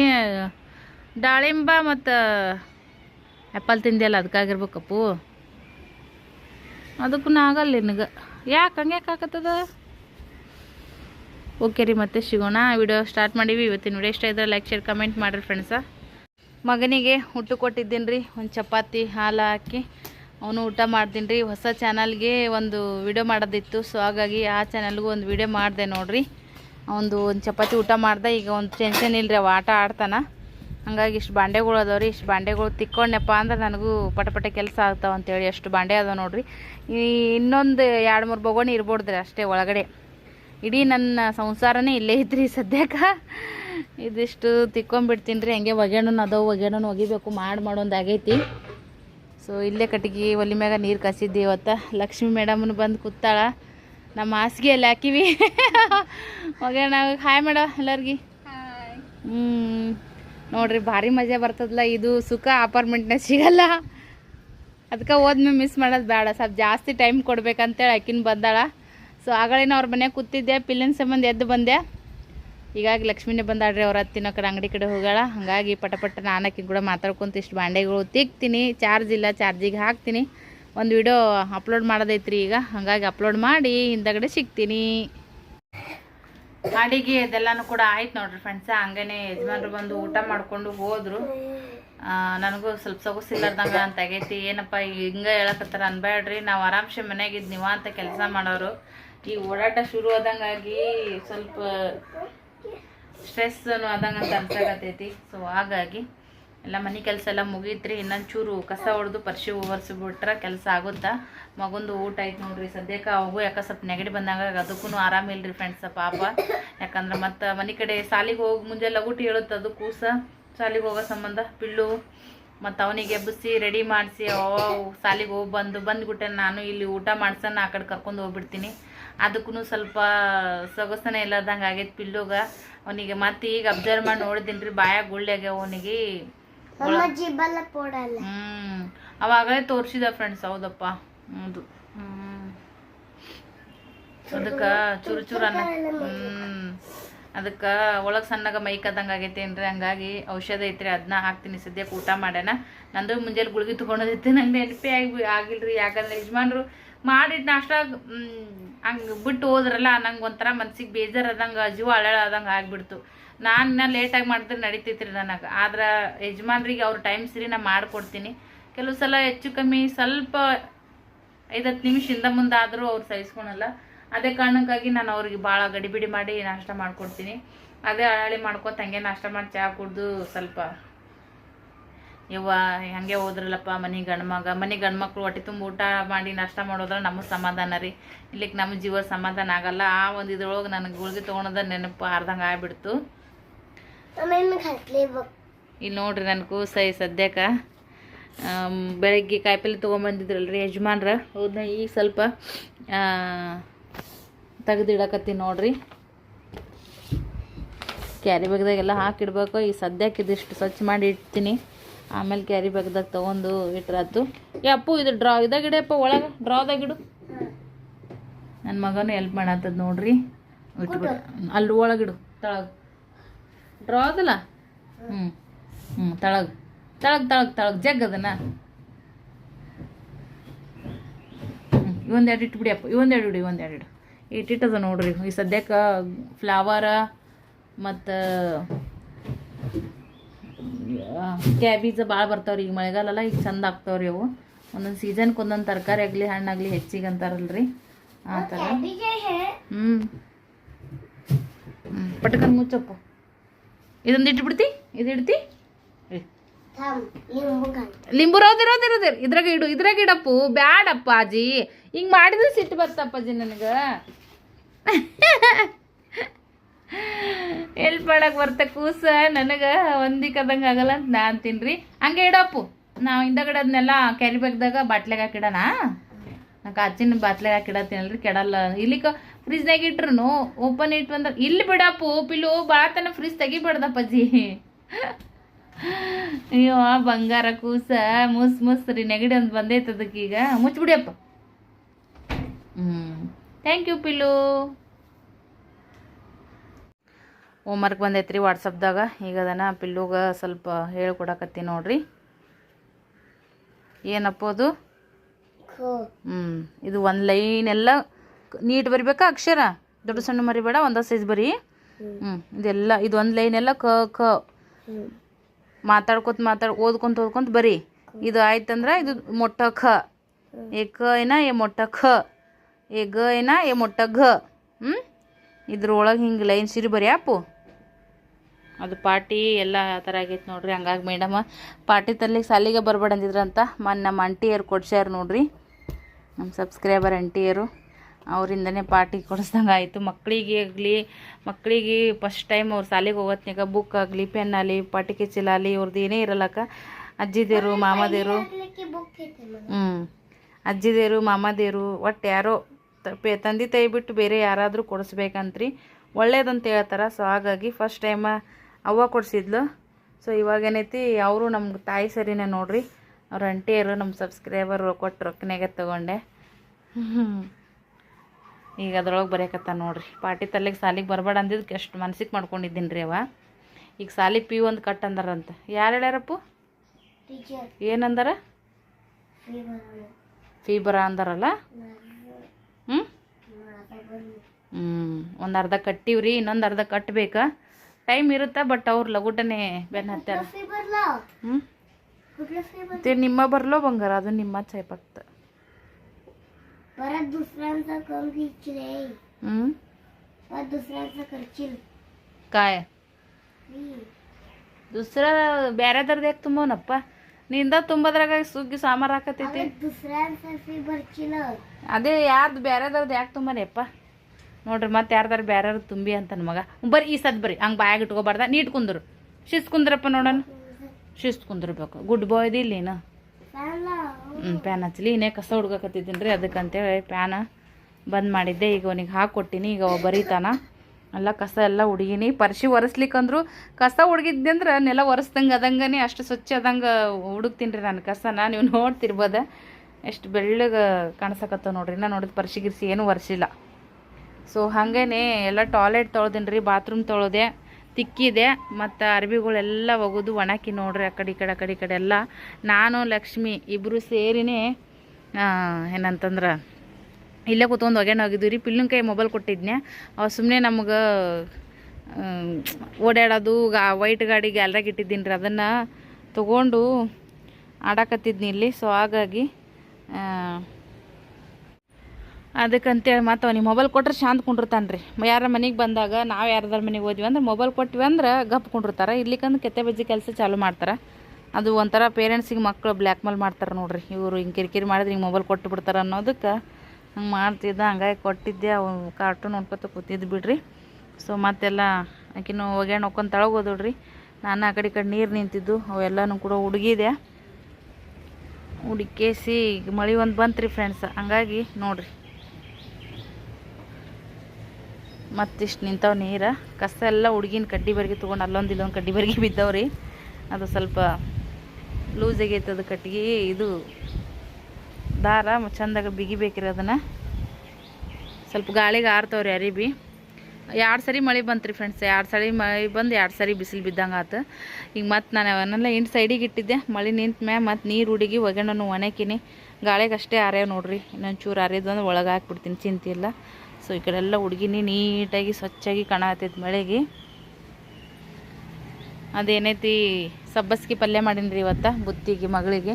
ಏ, ದಾಳಿಂಬ ಮತ್ತು ಆ್ಯಪಲ್ ತಿಂದಿಯಲ್ಲ ಅದಕ್ಕಾಗಿರ್ಬೇಕಪ್ಪು ಅದಕ್ಕೂ ಆಗಲ್ಲ ನಿನಗೆ. ಯಾಕೆ, ಹಂಗೆ ಯಾಕೆ ಓಕೆ ರೀ, ಮತ್ತೆ ಸಿಗೋಣ. ವಿಡಿಯೋ ಸ್ಟಾರ್ಟ್ ಮಾಡೀವಿ. ಇವತ್ತಿನ ವಿಡಿಯೋ ಇಷ್ಟ ಇದ್ರೆ ಲೈಕ್ ಶೇರ್ ಕಮೆಂಟ್ ಮಾಡಿರಿ ಫ್ರೆಂಡ್ಸ ಮಗನಿಗೆ ಹುಟ್ಟು ಕೊಟ್ಟಿದ್ದೀನಿ ರೀ. ಒಂದು ಚಪಾತಿ ಹಾಲು ಹಾಕಿ. ಅವನು ಊಟ ಮಾಡ್ತೀನಿ ರೀ. ಹೊಸ ಚಾನಲ್ಗೆ ಒಂದು ವಿಡಿಯೋ ಮಾಡೋದಿತ್ತು. ಸೊ ಹಾಗಾಗಿ ಆ ಚಾನಲ್ಗೂ ಒಂದು ವಿಡಿಯೋ ಮಾಡಿದೆ ನೋಡಿರಿ. ಒಂದು ಒಂದು ಚಪಾತಿ ಊಟ ಮಾಡ್ದೆ. ಈಗ ಒಂದು ಟೆನ್ಷನ್ ಇಲ್ಲ ರೀ ಅವ ಆಟ ಆಡ್ತಾನೆ. ಹಂಗಾಗಿ ಇಷ್ಟು ಬಾಂಡೆಗಳು ಅದಾವೆ ರೀ ಇಷ್ಟು ಬಾಂಡೆಗಳು ತಿಕ್ಕೊಂಡೆಪ್ಪ ಅಂದ್ರೆ ನನಗೂ ಪಟ ಪಟ ಕೆಲಸ ಆಗ್ತಾವೆ ಅಂತೇಳಿ ಅಷ್ಟು ಬಾಂಡೆ ಅದಾವೆ ನೋಡಿರಿ. ಈ ಇನ್ನೊಂದು ಎರಡು ಮೂರು ಬೊಗೋಣಿ ಇರ್ಬೋದ್ರಿ ಅಷ್ಟೇ ಒಳಗಡೆ. ಇಡೀ ನನ್ನ ಸಂಸಾರನೇ ಇಲ್ಲೇ ಇದ್ರಿ ಸದ್ಯಕ್ಕೆ. ಇದಿಷ್ಟು ತಿಕ್ಕೊಂಬಿಡ್ತೀನಿ ರೀ. ಹಂಗೆ ಒಗ್ಯಾಣನ ಅದಾವು, ಒಗ್ಯಾಣನ ಒಗಿಬೇಕು, ಮಾಡಿ ಮಾಡೋಂದಾಗೈತಿ ಸೊ ಇಲ್ಲೇ ಕಟ್ಟಿಗೆ ಒಲಿ ಮ್ಯಾಗ ನೀರು ಕಾಸಿದ್ದೆ ಇವತ್ತು ಲಕ್ಷ್ಮಿ ಮೇಡಮ್ನು ಬಂದು ಕೂತಾಳ. ನಮ್ಮ ಹಾಸಿಗೆ ಅಲ್ಲಿ ಹಾಕಿವಿ. [LAUGHS] ನಾವು. ಹಾಯ್ ಮೇಡ, ಎಲ್ಲರಿಗೆ? ಹ್ಞೂ ನೋಡ್ರಿ, ಭಾರಿ ಮಜಾ ಬರ್ತದಲ್ಲ ಇದು ಸುಖ ಅಪಾರ್ಟ್ಮೆಂಟ್ನಾಗ ಸಿಗಲ್ಲ. ಅದಕ್ಕೆ ಹೋದ್ಮೇಲೆ ಮಿಸ್ ಮಾಡೋದು ಬೇಡ. ಸ್ವಲ್ಪ ಜಾಸ್ತಿ ಟೈಮ್ ಕೊಡ್ಬೇಕಂತೇಳಿ ಆಕಿನ ಬಂದಾಳ. ಸೊ ಆಗಳಿನ ಅವ್ರ ಮನೆಗೆ ಕೂತಿದ್ದೆ. ಪಿಲ್ಲಿನ ಸಂಬಂಧ ಎದ್ದು ಬಂದೆ. ಹೀಗಾಗಿ ಲಕ್ಷ್ಮೀನೇ ಬಂದಾಡ್ರಿ ಅವ್ರ ಹತ್ತಿನ ಕಡೆ ಅಂಗಡಿ ಕಡೆ ಹೋಗಾಳ ಹಾಗಾಗಿ ಪಟ ಪಟ ನಾನು ಕೂಡ ಮಾತಾಡ್ಕೊಂತ ಇಷ್ಟು ಬಾಂಡೆಗಳು ತಿಕ್ತೀನಿ ಚಾರ್ಜ್ ಇಲ್ಲ ಚಾರ್ಜಿಗೆ ಹಾಕ್ತೀನಿ. ಒಂದು ವಿಡಿಯೋ ಅಪ್ಲೋಡ್ ಮಾಡೋದೈತ್ರಿ ಈಗ. ಹಾಗಾಗಿ ಅಪ್ಲೋಡ್ ಮಾಡಿ ಹಿಂದಗಡೆ ಸಿಗ್ತೀನಿ. ಅಡಿಗೆ ಅದೆಲ್ಲನೂ ಕೂಡ ಆಯ್ತು ನೋಡ್ರಿ ಫ್ರೆಂಡ್ಸ ಹಂಗೇನೆ ಯಜಮಾನ್ರು ಬಂದು ಊಟ ಮಾಡಿಕೊಂಡು ಹೋದರು. ನನಗೂ ಸ್ವಲ್ಪ ಸೊಗಸಿಲ್ಲಾರ್ದಂಗ ಅಂತ ಆಗೈತಿ. ಏನಪ್ಪ ಹಿಂಗೆ ಹೇಳಕತ್ತಾರ ಅನ್ಬೇಡ್ರಿ ನಾವು ಆರಾಮ್ಸೆ ಮನ್ಯಾಗಿದ್ದು ನಿವಾಂತ ಕೆಲಸ ಮಾಡೋರು. ಈ ಓಡಾಟ ಶುರು ಆದಂಗಾಗಿ ಸ್ವಲ್ಪ ಸ್ಟ್ರೆಸ್ ಅಂತ ಅನ್ಸಾಕತ್ತೈತಿ ಸೊ ಹಾಗಾಗಿ ಎಲ್ಲ ಮನೆ ಕೆಲಸ ಎಲ್ಲ ಮುಗೀತ್ರಿ. ಇನ್ನೊಂದು ಚೂರು ಕಸ ಹೊಡೆದು ಪರ್ಶಿ ಓವರ್ಸಿಬಿಟ್ರೆ ಕೆಲಸ ಆಗುತ್ತಾ? ಮಗೊಂದು ಊಟ ಐತೆ ನೋಡ್ರಿ. ಸದ್ಯಕ್ಕೆ ಅವಾಗೂ ಯಾಕೆ ಸ್ವಲ್ಪ ನೆಗಡಿ ಬಂದಾಗ ಅದಕ್ಕೂ ಆರಾಮಿಲ್ರಿ ಫ್ರೆಂಡ್ಸ್ ಪಾಪ. ಯಾಕಂದ್ರೆ ಮತ್ತು ಮನೆ ಕಡೆ ಸಾಲಿಗೆ ಹೋಗಿ ಮುಂಜಾನೆ ಲಗೂಟಿ ಹೇಳುತ್ತೆ ಅದು ಕೂಸ. ಸಾಲಿಗೆ ಹೋಗೋ ಸಂಬಂಧ ಪಿಳ್ಳು. ಮತ್ತು ಅವನಿಗೆ ಎಬ್ಬಿಸಿ ರೆಡಿ ಮಾಡಿಸಿ ಅವ ಸಾಲಿಗೆ ಹೋಗಿ ಬಂದು ಬಂದ್ಬಿಟ್ಟೆ. ನಾನು ಇಲ್ಲಿ ಊಟ ಮಾಡ್ಸೋಣ ಆ ಕಡೆ ಕರ್ಕೊಂಡು ಹೋಗ್ಬಿಡ್ತೀನಿ. ಅದಕ್ಕೂ ಸ್ವಲ್ಪ ಸೊಗಸನೇ ಇಲ್ಲದಂಗೆ ಆಗೈತೆ ಪಿಲ್ಲುಗ. ಅವನಿಗೆ ಮತ್ತೆ ಈಗ ಅಬ್ಸರ್ವ್ ಮಾಡಿ ನೋಡಿದ್ದೀನಿ ರೀ ಬಾಯಾಗ ಗುಳ್ಳ್ಯಾಗ ಅವನಿಗೆ. ಹ್ಮ್ ಅವಾಗಲೇ ತೋರಿಸಿದ ಫ್ರೆಂಡ್ಸ್ ಹೌದಪ್ಪ. ಹೌದು. ಹ್ಮ್. ಅದಕ್ಕೆ ಚೂರು ಚೂರು ಅನ್ನ ಹ್ಮ್. ಅದಕ್ಕೆ ಒಳಗೆ ಸಣ್ಣಗ ಮೈ ಕದಂಗೆ ಆಗೈತೇನ್ರಿ ಹಂಗಾಗಿ ಔಷಧ ಐತ್ರಿ ಅದನ್ನ ಹಾಕ್ತೀನಿ ಸದ್ಯಕ್ಕೆ ಊಟ ಮಾಡ್ಯಾನ. ನಂದು ಮುಂಜಾನೆ ಗುಳಿಗೆ ತೊಗೊಂಡೋದೈತೆ ನಂಗೆ ನೆನಪೇ ಆಗಿ ಆಗಿಲ್ರಿ ಯಾಕಂದ್ರೆ ಯಜಮಾನ್ರು ಮಾಡಿಟ್ಟು ನಾಷ್ಟ ಹಂಗೆ ಬಿಟ್ಟು ಹೋದ್ರಲ್ಲ, ನಂಗೆ ಒಂಥರ ಮನ್ಸಿಗೆ ಬೇಜಾರದಂಗೆ ಜೀವ ಅಳಳಾದಂಗೆ ಆಗಿಬಿಡ್ತು. ನಾನು ಇನ್ನೂ ಲೇಟಾಗಿ ಮಾಡಿದ್ರೆ ನಡೀತೈತ್ರಿ ನನಗೆ. ಆದ್ರೆ ಯಜಮಾನ್ರಿಗೆ ಅವ್ರ ಟೈಮ್ ಸರಿ ನಾ ಮಾಡಿಕೊಡ್ತೀನಿ. ಕೆಲವು ಸಲ ಹೆಚ್ಚು ಕಮ್ಮಿ ಸ್ವಲ್ಪ ಐದತ್ತು ನಿಮಿಷದಿಂದ ಮುಂದೆ ಆದರೂ ಅವ್ರು ಸಹಿಸ್ಕೊಳಲ್ಲ. ಅದೇ ಕಾರಣಕ್ಕಾಗಿ ನಾನು ಅವ್ರಿಗೆ ಭಾಳ ಗಡಿಬಿಡಿ ಮಾಡಿ ನಾಷ್ಟ ಮಾಡ್ಕೊಡ್ತೀನಿ. ಅದೇ ಹಳೆ ಮಾಡ್ಕೊತ ಹಂಗೆ ನಾಷ್ಟ ಮಾಡಿ ಚಹಾ ಕುಡ್ದು ಸ್ವಲ್ಪ ಯವ್ವ ಹಂಗೆ ಹೋದ್ರಲ್ಲಪ್ಪ ಮನೆ ಗಂಡ್ಮಗ ಮನೆ ಗಂಡ್ಮಕ್ಳು ಹೊಟ್ಟೆ ತುಂಬ ಊಟ ಮಾಡಿ ನಾಷ್ಟ ಮಾಡೋದ್ರೆ ನಮಗೆ ಸಮಾಧಾನ ರೀ. ಇಲ್ಲಿಗೆ ನಮ್ಮ ಜೀವ ಸಮಾಧಾನ ಆಗಲ್ಲ. ಆ ಒಂದು ಇದ್ರೊಳಗೆ ನನಗೆ ಗುಳಿಗೆ ತೊಗೊಳೋದ ನೆನಪು ಅರ್ಧಂಗೆ ಆಗಿಬಿಡ್ತು. ಇಲ್ಲಿ ನೋಡ್ರಿ ನನ್ನ ಕೂಸೈ ಸದ್ಯಕ್ಕೆ ಬೆಳಗ್ಗೆ ಕಾಯಿಪಲ್ಲೆ ರೀ ಯಜಮಾನ್ರ? ಹೌದಾ ಈಗ ಸ್ವಲ್ಪ ತೆಗೆದಿಡಕತ್ತೀನಿ ನೋಡ್ರಿ. ಕ್ಯಾರಿ ಬ್ಯಾಗ್ದಾಗೆಲ್ಲ ಹಾಕಿಡ್ಬೇಕು. ಈ ಸದ್ಯಕ್ಕೆ ಇದಿಷ್ಟು ಸ್ವಚ್ಛ ಮಾಡಿ ಇಡ್ತೀನಿ. ಆಮೇಲೆ ಕ್ಯಾರಿ ಬ್ಯಾಗ್ದಾಗ ತೊಗೊಂಡು ಇಟ್ರಾತು. ಏ ಅಪ್ಪು, ಇದು ಡ್ರಾ, ಇದಾಗ ಇಡಪ್ಪ ಒಳಗೆ, ಡ್ರಾದಾಗ ಇಡು. ನನ್ನ ಮಗನೂ ಎಲ್ಪ್ ಮಾಡತ್ತದ ನೋಡ್ರಿ. ಇಟ್ಬಿಡು ಅಲ್ಲಿ ಒಳಗಿಡು ತಳಗ. ಡ್ರಾ ಅದಲ್ಲ ಹ್ಞೂ ಹ್ಞೂ ತಳಗ. ತಳಗ ತಳಗ ತಳಗ, ಜಗ್ ಹ್ಞೂ ಇವೊಂದೆರಡು ಇಟ್ಬಿಡಿ ಅಪ್ಪ ಇವೊಂದೆರಡು ಇಡು ಇವೊಂದೆರಡು ಇಡು. ಇಟ್ಟಿಟ್ಟದ ನೋಡ್ರಿ, ಈ ಸದ್ಯಕ್ಕೆ ಫ್ಲವರ ಮತ್ತು ಕ್ಯಾಬೀಜ ಭಾಳ ಬರ್ತಾವ್ರಿ ಈಗ ಮಳೆಗಾಲಲ್ಲ ಈಗ ಚಂದ ಆಗ್ತಾವ್ರಿ ಅವು. ಒಂದೊಂದು ಸೀಸನ್ಗೆ ಒಂದೊಂದು ತರಕಾರಿ ಆಗಲಿ ಹಣ್ಣಾಗಲಿ ಹೆಚ್ಚಿಗೆ ಅಂತಾರಲ್ರಿ. ಆ ಥರ ಹ್ಞೂ ಹ್ಞೂ ಪಟಕನ್ ಮುಚ್ಚಪ್ಪ. ಇದೊಂದು ಇಟ್ಬಿಡ್ತಿ ಇದು ಇಡ್ತಿ. ಲಿಂಬು ರೋದಿರೋದಿರೋದಿರ ಇದ್ರಾಗ ಇಡು ಇದ್ರಾಗ ಇಡಪ್ಪು. ಬ್ಯಾಡಪ್ಪ ಅಜ್ಜಿ ಹಿಂಗೆ ಮಾಡಿದ್ರೆ ಸಿಟ್ಟು ಬರ್ತಪ್ಪಾಜಿ ನನಗೆ. [LAUGHS] ಎಲ್ಲಿ ಮಾಡಕ್ ಬರ್ತ ಕೂಸ, ನನಗೆ ಹೊಂದಿಕದಂಗ ಆಗಲ್ಲ ಅಂತ ನಾ ಅಂತೀನ್ರಿ ಹಂಗೆ ಇಡಪ್ಪು ನಾವು ಹಿಂದಗಡೆ ಅದನ್ನೆಲ್ಲ ಕ್ಯಾರಿ ಬ್ಯಾಗ್ದಾಗ ಬಾಟ್ಲೆಗೆ ಹಾಕಿಡೋಣ. ನಾ ಕಾಚಿನ ಹಾಕಿಡ ಹಾಕಿಡತ್ತೀನಲ್ರಿ ಕೆಡಲ್ಲ. ಇಲ್ಲಿಕ ಫ್ರಿಜ್ನಾಗ ಇಟ್ರು ಓಪನ್ ಇಟ್ಟು ಅಂದ್ರೆ ಇಲ್ಲಿ ಬಿಡಪ್ಪು ಪಿಲ್ಲು, ಬಾತನ ಫ್ರಿಜ್ ತೆಗಿಬಾರ್ದಪ್ಪಾಜಿ ಅಯ್ಯೋ ಆ ಬಂಗಾರ ಕೂಸ, ಮುಸ್ ಮುಸ್ ರೀ, ನೆಗಡಿ ಒಂದು ಬಂದೈತೆ ಅದಕ್ಕೆ ಈಗ ಮುಚ್ಚಿಬಿಡಿಯಪ್ಪ ಹ್ಞೂ ಥ್ಯಾಂಕ್ ಯು ಪಿಲ್ಲು. ಹೋಮ್ವರ್ಕ್ ಬಂದೈತೆ ರೀ ವಾಟ್ಸಪ್ದಾಗ ಈಗ ಅದನ್ನು ಪಿಲ್ಲುಗೆ ಸ್ವಲ್ಪ ಹೇಳ್ಕೊಡಕತ್ತಿ ನೋಡ್ರಿ. ಏನಪ್ಪ ಅದು? ಹ್ಞೂ ಇದು ಒಂದು ಲೈನ್ ಎಲ್ಲ ನೀಟ್ ಬರಿಬೇಕಾ ಅಕ್ಷರ? ದೊಡ್ಡ ಸಣ್ಣ ಮರಿಬೇಡ ಒಂದ ಸೈಜ್ ಬರಿ. ಹ್ಞೂ ಇದೆಲ್ಲ ಇದು ಒಂದು ಲೈನ್ ಎಲ್ಲ ಕ ಕ ಮಾತಾಡ್ಕೊತ ಮಾತಾಡ್ ಓದ್ಕೊಂತ ಓದ್ಕೊಂತ ಬರಿ. ಇದು ಆಯ್ತಂದ್ರೆ ಇದು ಮೊಟ್ಟ ಖ. ಎ ಕ ಏನ ಎ ಮೊಟ್ಟ ಖ. ಎ ಗ ಏನ ಎ ಮೊಟ್ಟ ಘ. ಹ್ಞೂ ಇದ್ರೊಳಗೆ ಹಿಂಗೆ ಲೈನ್ ಸಿರಿ ಬರಿ ಅಪ್ಪು ಅದು ಪಾರ್ಟಿ ಎಲ್ಲ ಆ ಥರ ಆಗೈತೆ ನೋಡ್ರಿ. ಹಂಗಾಗಿ ಮೇಡಮ, ಪಾರ್ಟಿ ತರ್ಲಿಕ್ಕೆ ಸಾಲಿಗೆ ಬರ್ಬೇಡ ಅಂದಿದ್ರಂತ. ಮೊನ್ನೆ ನಮ್ಮ ಅಂಟಿಯರು ಕೊಡ್ಸ್ಯಾರ ನೋಡ್ರಿ. ನಮ್ಮ ಸಬ್ಸ್ಕ್ರೈಬರ್ ಅಂಟಿಯರು ಅವರಿಂದನೇ ಪಾರ್ಟಿ ಕೊಡಿಸ್ದಂಗೆ ಆಯಿತು. ಮಕ್ಕಳಿಗೆ ಆಗಲಿ ಮಕ್ಕಳಿಗೆ ಫಸ್ಟ್ ಟೈಮ್ ಅವ್ರು ಸಾಲಿಗೆ ಹೋಗೋತ್ನಾಗ ಬುಕ್ ಆಗಲಿ ಪೆನ್ ಆಗಲಿ ಪಾಟಿಕೆ ಚೀಲ ಆಗಲಿ ಅವ್ರದ್ದು ಏನೇ ಇರಲ್ಲಕ್ಕ ಅಜ್ಜಿದೇರು, ಮಾಮದೇರು. ಹ್ಞೂ ಅಜ್ಜಿದೇರು, ಮಾಮದೇರು ಒಟ್ಟು ಯಾರೋ ತಂದೆ ತಾಯಿ ಬಿಟ್ಟು ಬೇರೆ ಯಾರಾದರೂ ಕೊಡಿಸ್ಬೇಕಂತ್ರಿ. ಒಳ್ಳೇದಂತ ಹೇಳ್ತಾರೆ. ಸೊ, ಹಾಗಾಗಿ ಫಸ್ಟ್ ಟೈಮ ಅವ್ವ ಕೊಡಿಸಿದ್ಲು. ಸೊ ಇವಾಗ ಏನೈತಿ, ಅವರು ನಮ್ಗೆ ತಾಯಿ ಸರಿನೇ ನೋಡ್ರಿ. ಅವ್ರ ಅಂಟಿಯರು ನಮ್ಮ ಸಬ್ಸ್ಕ್ರೈಬರ್ ಕೊಟ್ಟು ರೊಕ್ಕನಾಗೆ ತೊಗೊಂಡೆ. [LAUGHS] ಈಗ ಅದ್ರೊಳಗೆ ಬರೆಯಕತ್ತ ನೋಡ್ರಿ. ಪಾಟಿ ತಲೆಗೆ ಸಾಲಿಗೆ ಬರಬೇಡ ಅಂದಿದ್ದಕ್ಕೆ ಎಷ್ಟು ಮನ್ಸಿಗೆ ಮಾಡ್ಕೊಂಡಿದ್ದೀನಿ ರೀ ಅವ ಈಗ ಸಾಲಿ ಪಿ ಒಂದು ಕಟ್ ಅಂದಾರಂತ. ಯಾರು ಹೇಳ್ಯಾರಪ್ಪು? ಏನಂದಾರ? ಫೀಬರ ಅಂದಾರಲ್ಲ? ಹ್ಞೂ ಹ್ಞೂ ಒಂದು ಅರ್ಧ ಕಟ್ಟಿವ್ರಿ, ಇನ್ನೊಂದು ಅರ್ಧ ಕಟ್ಟಬೇಕಾ ಟೈಮ್ ಇರುತ್ತಾ ಬಟ್ ಅವ್ರು ಲಗುಟನೆ ಬೆನ್ನ ಹತ್ತಾರ
ಬರ್ಲಾ
ಹ್ಞೂ
कुठलं फेवर
ते निम्मा भरलो बंगार अजून निम्माच आहे फक्त
परत दुसऱ्यांचा कम घेशील रे
हम्म?
परत दुसऱ्यांचा करशील
काय
मी
दुसरं ಬ್ಯಾರೆದರ್ದು ಯಾಕೆ ತುಂಬೋನಪ್ಪ ನಿಂದ ತುಂಬೋದ್ರಾಗ ಸುಗ್ಗಿ ಸಾಮಾರು ಹಾಕತೈತಿ
अगं दुसऱ्यांसाठी भरचिल
ಅದೇ ಯಾರ್ದು ಬ್ಯಾರೆದವ್ರದ್ದು ಯಾಕೆ ತುಂಬಾನೆಪ್ಪ ನೋಡ್ರಿ, ಮತ್ತೆ ಯಾರ್ದಾರು ಬೇರೆಯವ್ರು ತುಂಬಿ ಅಂತ ಮಗ. ಬರಿ ಈ ಸದ್ ಬರಿ. ಹಂಗೆ ಬಾಯಾಗ ಇಟ್ಕೋಬಾರ್ದ. ನೀಟ್ ಕುಂದ್ರು. ಶಿಸ್ತು ಕುಂದ್ರಪ್ಪ ನೋಡೋಣ. ಶಿಸ್ತು ಕುಂದಿರ್ಬೇಕು. ಗುಡ್ ಬಾಯ್ದು ಇಲ್ಲೇನು ಹ್ಞೂ ಪ್ಯಾನ್ ಹಚ್ಚಲಿ ಇನ್ನೇ ಕಸ ಹುಡ್ಗಕತ್ತಿದ್ದೀನಿ ರೀ ಅದಕ್ಕಂತೇಳಿ ಪ್ಯಾನ ಬಂದ್ ಮಾಡಿದ್ದೆ. ಈಗ ಅವನಿಗೆ ಹಾಕ್ಕೊಟ್ಟಿನಿ ಈಗ ಅವ ಬರೀತಾನ. ಎಲ್ಲ ಕಸ ಎಲ್ಲ ಹುಡುಗಿನಿ. ಪರ್ಶಿ ಒರೆಸ್ಲಿಕ್ಕಂದ್ರು ಕಸ ಹುಡುಗಿದ್ದೆ ಅಂದ್ರೆ ನೆಲ ಒರೆಸ್ದಂಗೆ ಅದಂಗನೇ, ಅಷ್ಟು ಸ್ವಚ್ಛ ಅದಂಗೆ ಹುಡುಕ್ತೀನಿ ರೀ ನಾನು ಕಸನ. ನೀವು ನೋಡ್ತಿರ್ಬೋದ. ಎಷ್ಟು ಬೆಳ್ಳಗೆ ಕಾಣಿಸಕತ್ತವ ನೋಡ್ರಿ. ನಾ ನೋಡಿದ ಪರ್ಶಿ ಗಿರ್ಸಿ ಏನು ಒರೆಸಿಲ್ಲ. ಸೊ ಹಾಗೇನೆ ಎಲ್ಲ ಟಾಯ್ಲೆಟ್ ತೊಳ್ದೀನಿ ರೀ ಬಾತ್ರೂಮ್ ತೊಳೆದೆ ತಿಕ್ಕಿದೆ ಮತ್ತು ಅರ್ಬಿಗಳೆಲ್ಲ ಒಗೆದು ಒಣಕಿ ನೋಡ್ರಿ ಆ ಕಡೆ, ಈ ಕಡೆ, ಆ ಕಡೆ, ಈ ಕಡೆ ಎಲ್ಲ. ನಾನು, ಲಕ್ಷ್ಮಿ ಇಬ್ಬರು ಸೇರಿನೇ ಏನಂತಂದ್ರೆ, ಇಲ್ಲೇ ಕೂತ್ಕೊಂಡು ಒಗೆನ ಹೋಗಿದ್ವಿ ರೀ. ಪಿಲ್ಲನ ಕೈ ಮೊಬೈಲ್ ಕೊಟ್ಟಿದ್ನೆ ಅವ್ರು ಸುಮ್ಮನೆ ನಮ್ಗೆ ಓಡಾಡೋದು ಗಾ ವೈಟ್ ಗಾಡಿ ಗ್ಯಾಲ್ರಾಗ ಇಟ್ಟಿದ್ದೀನಿ ರೀ. ಅದನ್ನು ತೊಗೊಂಡು ಆಡಾಕತ್ತಿದ್ನಿ ಇಲ್ಲಿ. ಸೊ ಹಾಗಾಗಿ ಅದಕ್ಕಂತೇಳಿ ಮತ್ತು ಅವ್ನಿಗೆ ಮೊಬೈಲ್ ಕೊಟ್ರೆ ಶಾಂತ ಕುಂಡಿರ್ತಾನೆ ರೀ ಯಾರ ಮನೆಗೆ ಬಂದಾಗ ನಾವು ಯಾರ್ದಾರ ಮನೆಗೆ ಹೋದ್ವಿ ಅಂದ್ರೆ ಮೊಬೈಲ್ ಕೊಟ್ವಿ ಅಂದ್ರೆ ಗಪ್ ಕುಂಡಿರ್ತಾರೆ. ಇರ್ಲಿಕ್ಕಂದ್ರೆ ಕೆತ್ತೆ ಬಜ್ಜಿ ಕೆಲಸ ಚಾಲು ಮಾಡ್ತಾರೆ. ಅದು ಒಂಥರ ಪೇರೆಂಟ್ಸಿಗೆ ಮಕ್ಕಳು ಬ್ಲ್ಯಾಕ್ ಮೇಲ್ ಮಾಡ್ತಾರೆ ನೋಡ್ರಿ. ಇವರು ಹಿಂಗೆ ಕಿರಿಕಿರಿ ಮಾಡಿದ್ರೆ ಹಿಂಗೆ ಮೊಬೈಲ್ ಕೊಟ್ಟು ಬಿಡ್ತಾರೆ ಅನ್ನೋದಕ್ಕೆ ಹಂಗೆ ಮಾಡ್ತಿದ್ದೆ. ಹಂಗಾಗಿ ಕೊಟ್ಟಿದ್ದೆ. ಅವ್ನು ಕಾರ್ಟೂನ್ ನೋಡ್ಕೊತ ಕೂತಿದ್ದು ಬಿಡ್ರಿ. ಸೊ ಮತ್ತೆಲ್ಲ ಆಕಿನೂ ಒಗ್ಯಾಣ ಹೊಕ್ಕೊಂಡ್ ತಳಗೋದ್ರಿ ನಾನು ಆ ಕಡೆ ಕಡೆ ನೀರು ನಿಂತಿದ್ದು. ಅವೆಲ್ಲನೂ ಕೂಡ ಹುಡುಗಿದೆ ಹುಡುಕೇಸಿ ಮಳೆ ಒಂದು ರೀ ಫ್ರೆಂಡ್ಸ್ ಹಂಗಾಗಿ ನೋಡ್ರಿ. ಮತ್ತಿಷ್ಟು ನಿಂತಾವ ನೀರ. ಕಸ ಎಲ್ಲ ಹುಡುಗಿನ ಕಡ್ಡಿ ಬರ್ಗಿ ತೊಗೊಂಡು ಅಲ್ಲೊಂದು ಇಲ್ಲೊಂದು ಕಡ್ಡಿ ಬರಿಗೆ ಬಿದ್ದವ್ರಿ. ಅದು ಸ್ವಲ್ಪ ಲೂಸ್ ಆಗೈತೆ ಅದು ಕಟ್ಟಿಗೆ. ಇದು ದಾರ ಚಂದಾಗ ಬಿಗಿಬೇಕ್ರಿ ಅದನ್ನು. ಸ್ವಲ್ಪ ಗಾಳಿಗೆ ಆರ್ತವ್ರಿ ಅರಿಬಿ. ಎರಡು ಸರಿ ಮಳೆ ಬಂತ್ರಿ ಫ್ರೆಂಡ್ಸ್ ಎರಡು ಸರಿ ಮಳೆ ಬಂದು ಎರಡು ಸರಿ ಬಿಸಿಲು ಬಿದ್ದಂಗೆ ಆತು. ಈಗ ಮತ್ತು ನಾನು ಅವನ್ನೆಲ್ಲ ಇಂಟು ಸೈಡಿಗೆ ಇಟ್ಟಿದ್ದೆ. ಮಳೆ ನಿಂತ ಮ್ಯಾ ಮತ್ತು ನೀರು ಹುಡುಗಿ ಒಗೆಣ್ಣನು ಒಣಕಿನಿ ಗಾಳಿಗೆ ಅಷ್ಟೇ ಆರ್ಯಾವ ನೋಡ್ರಿ. ಇನ್ನೊಂಚೂರು ಅಂದ್ರೆ ಒಳಗೆ ಹಾಕ್ಬಿಡ್ತೀನಿ ಚಿಂತೆ ಇಲ್ಲ. ಸೊ ಈ ಕಡೆ ಎಲ್ಲ ಹುಡುಗಿನಿ ನೀಟಾಗಿ, ಸ್ವಚ್ಛಾಗಿ ಕಾಣತ್ತೈತೆ ಮಳೆಗೆ. ಅದೇನೈತಿ, ಸಬ್ಬಸ್ಗಿ ಪಲ್ಯ ಮಾಡೀನಿ ರೀ ಇವತ್ತು, ಬುತ್ತಿಗೆ, ಮಗಳಿಗೆ.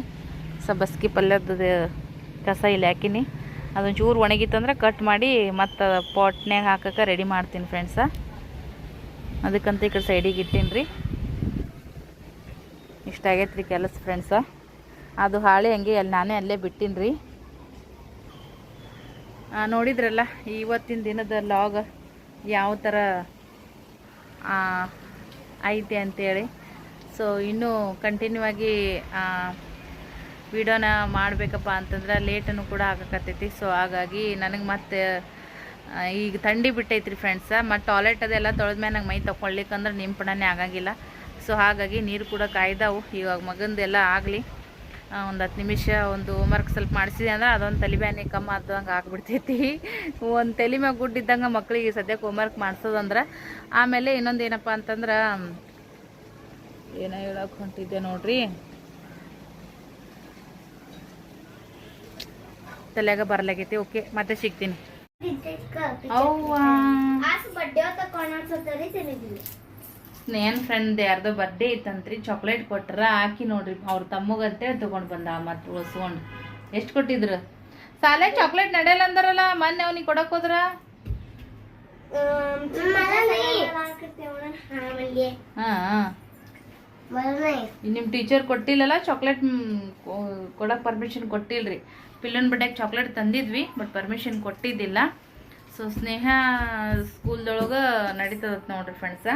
ಸಬ್ಬಸ್ಗಿ ಪಲ್ಯದ ಕಸ ಇಲ್ಲಿ ಹಾಕಿನಿ. ಅದೊಂದು ಚೂರು ಒಣಗಿತ್ತಂದ್ರೆ ಕಟ್ ಮಾಡಿ ಮತ್ತು ಪಾಟ್ನಾಗ ಹಾಕಕ್ಕೆ ರೆಡಿ ಮಾಡ್ತೀನಿ ಫ್ರೆಂಡ್ಸ ಅದಕ್ಕಂತ ಈ ಕಡೆ ಸೈಡಿಗೆ ಇಟ್ಟೀನಿ ರೀ ಇಷ್ಟ ಆಗೈತೆ ರೀ ಕೆಲಸ ಫ್ರೆಂಡ್ಸ ಅದು ಹಾಳೆ ಹಂಗೆ ಅಲ್ಲಿ ನಾನೇ ಅಲ್ಲೇ ಬಿಟ್ಟೀನಿ ರೀ ನೋಡಿದ್ರಲ್ಲ, ಇವತ್ತಿನ ದಿನದ ಲಾಗ್ ಯಾವ ಥರ ಐತೆ ಅಂತೇಳಿ. ಸೊ ಇನ್ನೂ ಕಂಟಿನ್ಯೂ ಆಗಿ ವಿಡಿಯೋನ ಮಾಡಬೇಕಪ್ಪ ಅಂತಂದ್ರೆ ಲೇಟನ್ನು ಕೂಡ ಆಗಕತ್ತೈತಿ. ಸೊ ಹಾಗಾಗಿ ನನಗೆ ಮತ್ತೆ ಈಗ ಥಂಡಿ ಬಿಟ್ಟೈತ್ರಿ ಫ್ರೆಂಡ್ಸ ಮತ್ತು ಟಾಯ್ಲೆಟ್ ಅದೆಲ್ಲ ತೊಳೆದ್ಮೇಲೆ ನಂಗೆ ಮೈ ತೊಗೊಳ್ಲಿಕ್ಕಂದ್ರೆ ನಿಂಪಣನೇ ಆಗಂಗಿಲ್ಲ. ಸೊ ಹಾಗಾಗಿ ನೀರು ಕೂಡ ಕಾಯ್ದಾವು. ಇವಾಗ ಮಗಂದೆಲ್ಲ ಆಗಲಿ. ಒಂದು ಹತ್ತು ನಿಮಿಷ ಒಂದು ಹೋಮ್ವರ್ಕ್ ಸ್ವಲ್ಪ ಮಾಡಿಸಿದೆ ಅಂದ್ರೆ ಅದೊಂದು ತಲೆಬ್ಯಾನಿ ಕಮ್ಮಿ ಆದಂಗೆ ಆಗ್ಬಿಡ್ತೈತಿ. ಒಂದು ತಲೆ ಮ್ಯಾಗ ಗುಡ್ಡಿದ್ದಂಗೆ ಮಕ್ಕಳಿಗೆ ಸದ್ಯಕ್ಕೆ ಹೋಮ್ವರ್ಕ್ ಮಾಡ್ಸೋದಂದ್ರೆ ಆಮೇಲೆ ಇನ್ನೊಂದು ಏನಪ್ಪ ಅಂತಂದ್ರೆ ಏನೋ ಹೇಳಕ್ಕೆ ಹೊಂಟಿದ್ದೆ ನೋಡ್ರಿ. ತಲೆಯಾಗ ಬರ್ಲಾಗೈತಿ ಓಕೆ ಮತ್ತೆ ಸಿಗ್ತೀನಿ. ಸ್ನೇಹನ್ ಫ್ರೆಂಡ್ ಯಾರ್ದೋ ಬರ್ಡೇ ಇತ್ತಂತ್ರಿ ಚಾಕ್ಲೇಟ್ ಕೊಟ್ರ ಹಾಕಿ ನೋಡ್ರಿ ಅವ್ರ ತಮ್ಮಗಂತೇಳಿ ತೊಗೊಂಡು ಬಂದ ಮತ್ತು ಉಳಿಸ್ಕೊಂಡು ಎಷ್ಟು ಕೊಟ್ಟಿದ್ರು? ಸಾಲೆ ಚಾಕ್ಲೇಟ್ ನಡೆಯಲ್ಲ ಅಂದಾರಲ್ಲ ಮೊನ್ನೆ ಅವ್ನಿಗೆ ಕೊಡಕ್ ಹೋದ್ರ? ನಿಮ್ಮ ಟೀಚರ್ ಕೊಟ್ಟಿಲ್ಲಲ್ಲ ಚಾಕ್ಲೇಟ್ ಕೊಡಕ್ಕೆ ಪರ್ಮಿಷನ್ ಕೊಟ್ಟಿಲ್ರಿ. ಪಿಲ್ಲನ್ ಬಡ್ಡಾಗ ಚಾಕ್ಲೇಟ್ ತಂದಿದ್ವಿ ಬಟ್ ಪರ್ಮಿಷನ್ ಕೊಟ್ಟಿದ್ದಿಲ್ಲ. ಸೊ ಸ್ನೇಹ ಸ್ಕೂಲ್ದೊಳಗೆ ನಡೀತದ ನೋಡ್ರಿ ಫ್ರೆಂಡ್ಸ